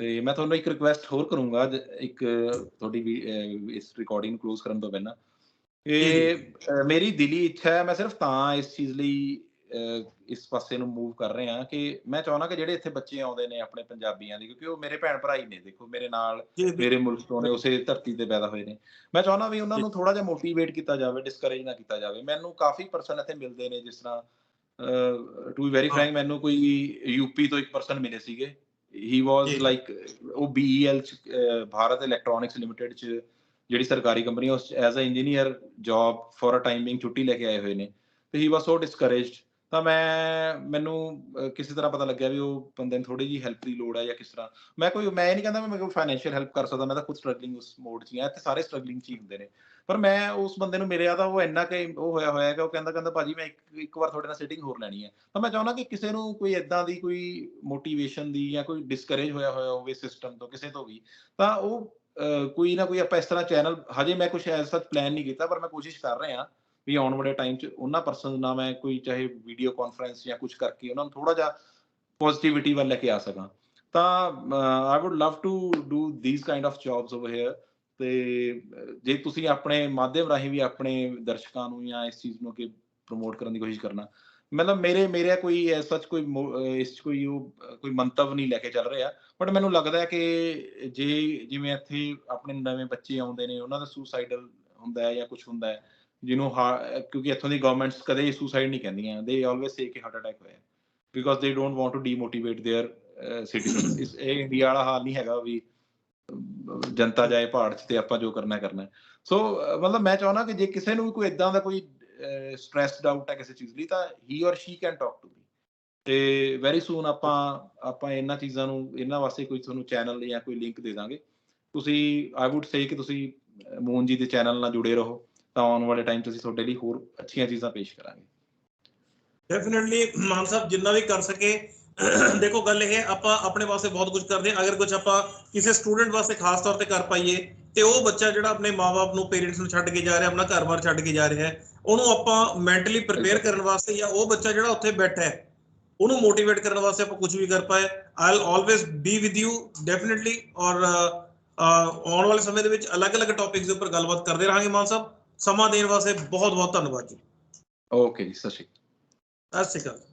ਤੇ ਮੈਂ ਤੁਹਾਨੂੰ ਇੱਕ ਰਿਕੁਐਸਟ ਹੋਰ ਕਰੂੰਗਾ ਇੱਕ ਤੁਹਾਡੀ ਵੀ ਇਸ ਰਿਕਾਰਡਿੰਗ ਕਲੋਜ਼ ਕਰਨ ਤੋਂ ਪਹਿਲਾਂ। ਇਹ ਮੇਰੀ ਦਿਲੀ ਇੱਛਾ ਹੈ ਮੈਂ ਸਿਰਫ ਤਾਂ ਇਸ ਚੀਜ਼ ਲਈ ਇਸ ਪਾਸੇ ਨੂੰ ਮੂਵ ਕਰ ਰਹੇ ਹਾਂ ਕਿ ਮੈਂ ਚਾਹੁੰਦਾ ਕਿ ਜਿਹੜੇ ਇੱਥੇ ਬੱਚੇ ਆਉਂਦੇ ਨੇ ਆਪਣੇ ਪੰਜਾਬੀਆਂ ਦੇ ਕਿਉਂਕਿ ਉਹ ਮੇਰੇ ਭੈਣ ਭਰਾ ਹੀ ਨੇ ਦੇਖੋ ਮੇਰੇ ਨਾਲ ਮੇਰੇ ਮੁਲਕ ਤੋਂ ਨੇ ਉਸੇ ਧਰਤੀ ਤੇ ਪੈਦਾ ਹੋਏ ਨੇ। ਮੈਂ ਚਾਹੁੰਦਾ ਵੀ ਉਹਨਾਂ ਨੂੰ ਥੋੜਾ ਜਿਹਾ ਮੋਟੀਵੇਟ ਕੀਤਾ ਜਾਵੇ ਡਿਸਕਰੇਜ ਨਾ ਕੀਤਾ ਜਾਵੇ। ਮੈਨੂੰ ਕਾਫੀ ਪਰਸਨ ਇੱਥੇ ਮਿਲਦੇ ਨੇ ਜਿਸ ਤਰ੍ਹਾਂ ਟੂ ਬੀ ਵੈਰੀ। ਫ੍ਰੈਂਕ ਮੈਨੂੰ ਕੋਈ ਯੂਪੀ ਤੋਂ ਇੱਕ ਪਰਸਨ ਮਿਲੇ ਸੀਗੇ। ਹੀ ਵਾਸ। ਲਾਈਕ ਉਹ ਚ ਅਹ, ਭਾਰਤ ਇਲੈਕਟ੍ਰੋਨਿਕਸ ਲਿਮਟਿਡ ਚ ਜਿਹੜੀ ਸਰਕਾਰੀ ਕੰਪਨੀ ਉਸ as a engineer job for a timing ਛੁੱਟੀ ਲੈ ਕੇ ਆਏ ਹੋਏ ਨੇ। ਤੇ ਹੀ ਵਾਸ ਸੋ ਡਿਸਕਰੇਜਡ ਤਾਂ ਮੈਂ ਮੈਨੂੰ ਕਿਸੇ ਤਰ੍ਹਾਂ ਪਤਾ ਲੱਗਿਆ ਵੀ ਉਹ ਬੰਦੇ ਨੂੰ ਥੋੜੀ ਜੀ ਹੈਲਪ ਦੀ ਲੋੜ ਹੈ ਜਾਂ ਕਿਸ ਤਰ੍ਹਾਂ। ਮੈਂ ਕੋਈ ਮੈਂ ਇਹ ਨਹੀਂ ਕਹਿੰਦਾ ਮੈਂ ਕੋਈ ਫਾਈਨੈਂਸ਼ੀਅਲ ਹੈਲਪ ਕਰ ਸਕਦਾ ਮੈਂ ਤਾਂ ਖੁਦ ਸਟਰਗਲਿੰਗ ਉਸ ਮੋਡ 'ਚ ਹੀ ਇੱਥੇ ਸਾਰੇ ਸਟਰਗਲਿੰਗ 'ਚ ਹੀ ਹੁੰਦੇ ਨੇ। ਪਰ ਮੈਂ ਉਸ ਬੰਦੇ ਨੂੰ ਮਿਲਿਆ ਤਾਂ ਉਹ ਇੰਨਾ ਕਿ ਉਹ ਹੋਇਆ ਹੋਇਆ ਕਿ ਉਹ ਕਹਿੰਦਾ ਕਹਿੰਦਾ ਭਾਜੀ ਮੈਂ ਇੱਕ ਇੱਕ ਵਾਰ ਤੁਹਾਡੇ ਨਾਲ ਸਿਟਿੰਗ ਹੋਰ ਲੈਣੀ ਹੈ। ਤਾਂ ਮੈਂ ਚਾਹੁੰਦਾ ਕਿ ਕਿਸੇ ਨੂੰ ਕੋਈ ਇਦਾਂ ਦੀ ਕੋਈ ਮੋਟੀਵੇਸ਼ਨ ਦੀ ਜਾਂ ਕੋਈ ਡਿਸਕਰੇਜ ਹੋਇਆ ਹੋਇਆ ਹੋਵੇ ਸਿਸਟਮ ਤੋਂ, ਕਿਸੇ ਤੋਂ ਵੀ, ਤਾਂ ਉਹ ਕੋਈ ਨਾ ਕੋਈ ਆਪਾਂ ਇਸ ਤਰ੍ਹਾਂ ਚੈਨਲ ਹਜੇ ਮੈਂ ਕੁਝ ਐਸਾ ਪਲਾਨ ਨਹੀਂ ਕੀਤਾ, ਪਰ ਮੈਂ ਕੋਸ਼ਿਸ਼ ਕਰ ਰਿਹਾ ਵੀ ਆਉਣ ਵਾਲੇ ਟਾਈਮ 'ਚ ਉਹਨਾਂ ਪਰਸਨ ਨਾਲ ਮੈਂ ਕੋਈ ਚਾਹੇ ਵੀਡੀਓ ਕਾਨਫਰੰਸ ਜਾਂ ਕੁਝ ਕਰਕੇ ਉਹਨਾਂ ਨੂੰ ਥੋੜਾ ਜਿਹਾ ਪੋਜ਼ਿਟਿਵਿਟੀ ਵੱਲ ਲੈ ਕੇ ਆ ਸਕਾਂ। ਤਾਂ I would love to do these kind of jobs over here ਤੇ ਅਹ, ਜੇ ਤੁਸੀਂ ਆਪਣੇ ਮਾਧਿਅਮ ਰਾਹੀਂ ਵੀ ਆਪਣੇ ਦਰਸ਼ਕਾਂ ਨੂੰ ਜਾਂ ਇਸ ਚੀਜ਼ ਨੂੰ ਕਿ ਪ੍ਰਮੋਟ ਕਰਨ ਦੀ ਕੋਸ਼ਿਸ਼ ਕਰਨਾ ਮਤਲਬ ਮੇਰੇ ਮੇਰੇ ਕੋਈ ਸੱਚ ਕੋਈ ਮੋ- ਅਹ, ਇਸ 'ਚ ਕੋਈ ਉਹ ਅਹ, ਕੋਈ ਮੰਤਵ ਨਹੀਂ ਲੈ ਕੇ ਚੱਲ ਰਿਹਾ ਬਟ ਮੈਨੂੰ ਲੱਗਦਾ ਹੈ ਕਿ ਜੇ ਜਿਵੇਂ ਇੱਥੇ ਆਪਣੇ ਨਵੇਂ ਬੱਚੇ ਆਉਂਦੇ ਨੇ ਉਹਨਾਂ ਦਾ ਸੁਸਾਈਡਲ ਹੁੰਦਾ ਹੈ ਜਾਂ ਕੁਝ ਹੁੰਦਾ ਹੈ ਜਿਹਨੂੰ ਹਾ- ਕਿਉਂਕਿ ਇੱਥੋਂ ਦੀ ਗਵਰਨਮੈਂਟਸ ਕਦੇ ਸੁਸਾਈਡ ਨਹੀਂ ਕਹਿੰਦੀਆਂ ਦੇ ਆਲਵੇਸ ਸੇ ਕਿ ਹਾਰਟ ਅਟੈਕ ਹੋਇਆ because they don't want to demotivate their citizens ਇਸ ਇਹ ਇੰਡੀਆ ਵਾਲਾ ਹਾਲ ਨਹੀਂ ਹੈਗਾ ਵੀ ਅਹ, ਜਨਤਾ ਜਾਏ ਪਹਾੜ 'ਚ ਤੇ ਆਪਾਂ ਜੋ ਕਰਨਾ ਕਰਨਾ ਸੋ ਮਤਲਬ ਮੈਂ ਚਾਹੁੰਦਾ ਕਿ ਜੇ ਕਿਸੇ ਨੂੰ ਵੀ ਕੋਈ ਇਦਾਂ ਦਾ ਕੋਈ ਸਟ੍ਰੈਸਡ ਆਊਟ ਹੈ ਕਿਸੇ ਚੀਜ਼ ਲਈ, ਤਾਂ ਹੀ ਔਰ she can talk to me ਤੇ ਵੈਰੀ ਸੂਨ ਆਪਾਂ ਆਪਾਂ ਇਹਨਾਂ ਚੀਜ਼ਾਂ ਨੂੰ, ਇਹਨਾਂ ਵਾਸਤੇ ਕੋਈ ਤੁਹਾਨੂੰ ਚੈਨਲ ਜਾਂ ਕੋਈ ਲਿੰਕ ਦੇ ਦਾਂਗੇ। ਤੁਸੀਂ ਆਈ ਊਡ ਸੇ ਕਿ ਤੁਸੀਂ ਮੋਹਨ ਜੀ ਦੇ ਚੈਨਲ ਨਾਲ ਜੁੜੇ ਰਹੋ, ਤਾਂ ਆਉਣ ਵਾਲੇ ਟਾਈਮ 'ਚ ਤੁਹਾਡੇ ਲਈ ਹੋਰ ਅੱਛੀਆਂ ਚੀਜ਼ਾਂ ਪੇਸ਼ ਕਰਾਂਗੇ। ਡੈਫੀਨਿਟਲੀ ਮਾਨ ਸਾਹਿਬ, ਜਿੰਨਾ ਵੀ ਕਰ ਸਕੇ ਦੇਖੋ ਗੱਲ ਇਹ ਹੈ ਆਪਾਂ ਆਪਣੇ ਵਾਸਤੇ ਬਹੁਤ ਕੁਝ ਕਰਦੇ ਹਾਂ। ਅਗਰ ਕੁਝ ਆਪਾਂ ਕਿਸੇ ਸਟੂਡੈਂਟ ਵਾਸਤੇ ਖਾਸ ਤੌਰ ਤੇ ਕਰ ਪਾਈਏ ਤੇ ਉਹ ਬੱਚਾ ਜਿਹੜਾ ਆਪਣੇ ਮਾਪੇ ਨੂੰ ਪੇਰੈਂਟਸ ਨੂੰ ਛੱਡ ਕੇ ਜਾ ਰਿਹਾ ਆਪਣਾ ਘਰ-ਬਾਰ ਛੱਡ ਕੇ ਜਾ ਰਿਹਾ ਹੈ ਉਹਨੂੰ ਆਪਾਂ ਮੈਂਟਲੀ ਪ੍ਰਿਪੇਅਰ ਕਰਨ ਵਾਸਤੇ ਜਾਂ ਉਹ ਬੱਚਾ ਜਿਹੜਾ ਉੱਥੇ ਬੈਠਾ ਹੈ ਉਹਨੂੰ ਮੋਟੀਵੇਟ ਕਰਨ ਵਾਸਤੇ ਆਪਾਂ ਕੁਝ ਵੀ ਕਰ ਪਾਏ। I will always be with you definitely ਔਰ ਆਉਣ ਵਾਲੇ ਸਮੇਂ ਦੇ ਵਿੱਚ ਅਲੱਗ-ਅਲੱਗ ਟੌਪਿਕਸ ਦੇ ਉੱਪਰ ਗੱਲਬਾਤ ਕਰਦੇ ਰਹਾਂਗੇ ਮਾਨ ਸਾਹਿਬ। ਸਮਾਂ ਦੇਣ ਵਾਸਤੇ ਬਹੁਤ-ਬਹੁਤ ਧੰਨਵਾਦ ਜੀ। ਓਕੇ ਜੀ ਸਤਿ ਸ਼੍ਰੀ ਅਕਾਲ। ਸਤਿ ਸ਼੍ਰੀ ਅਕਾਲ।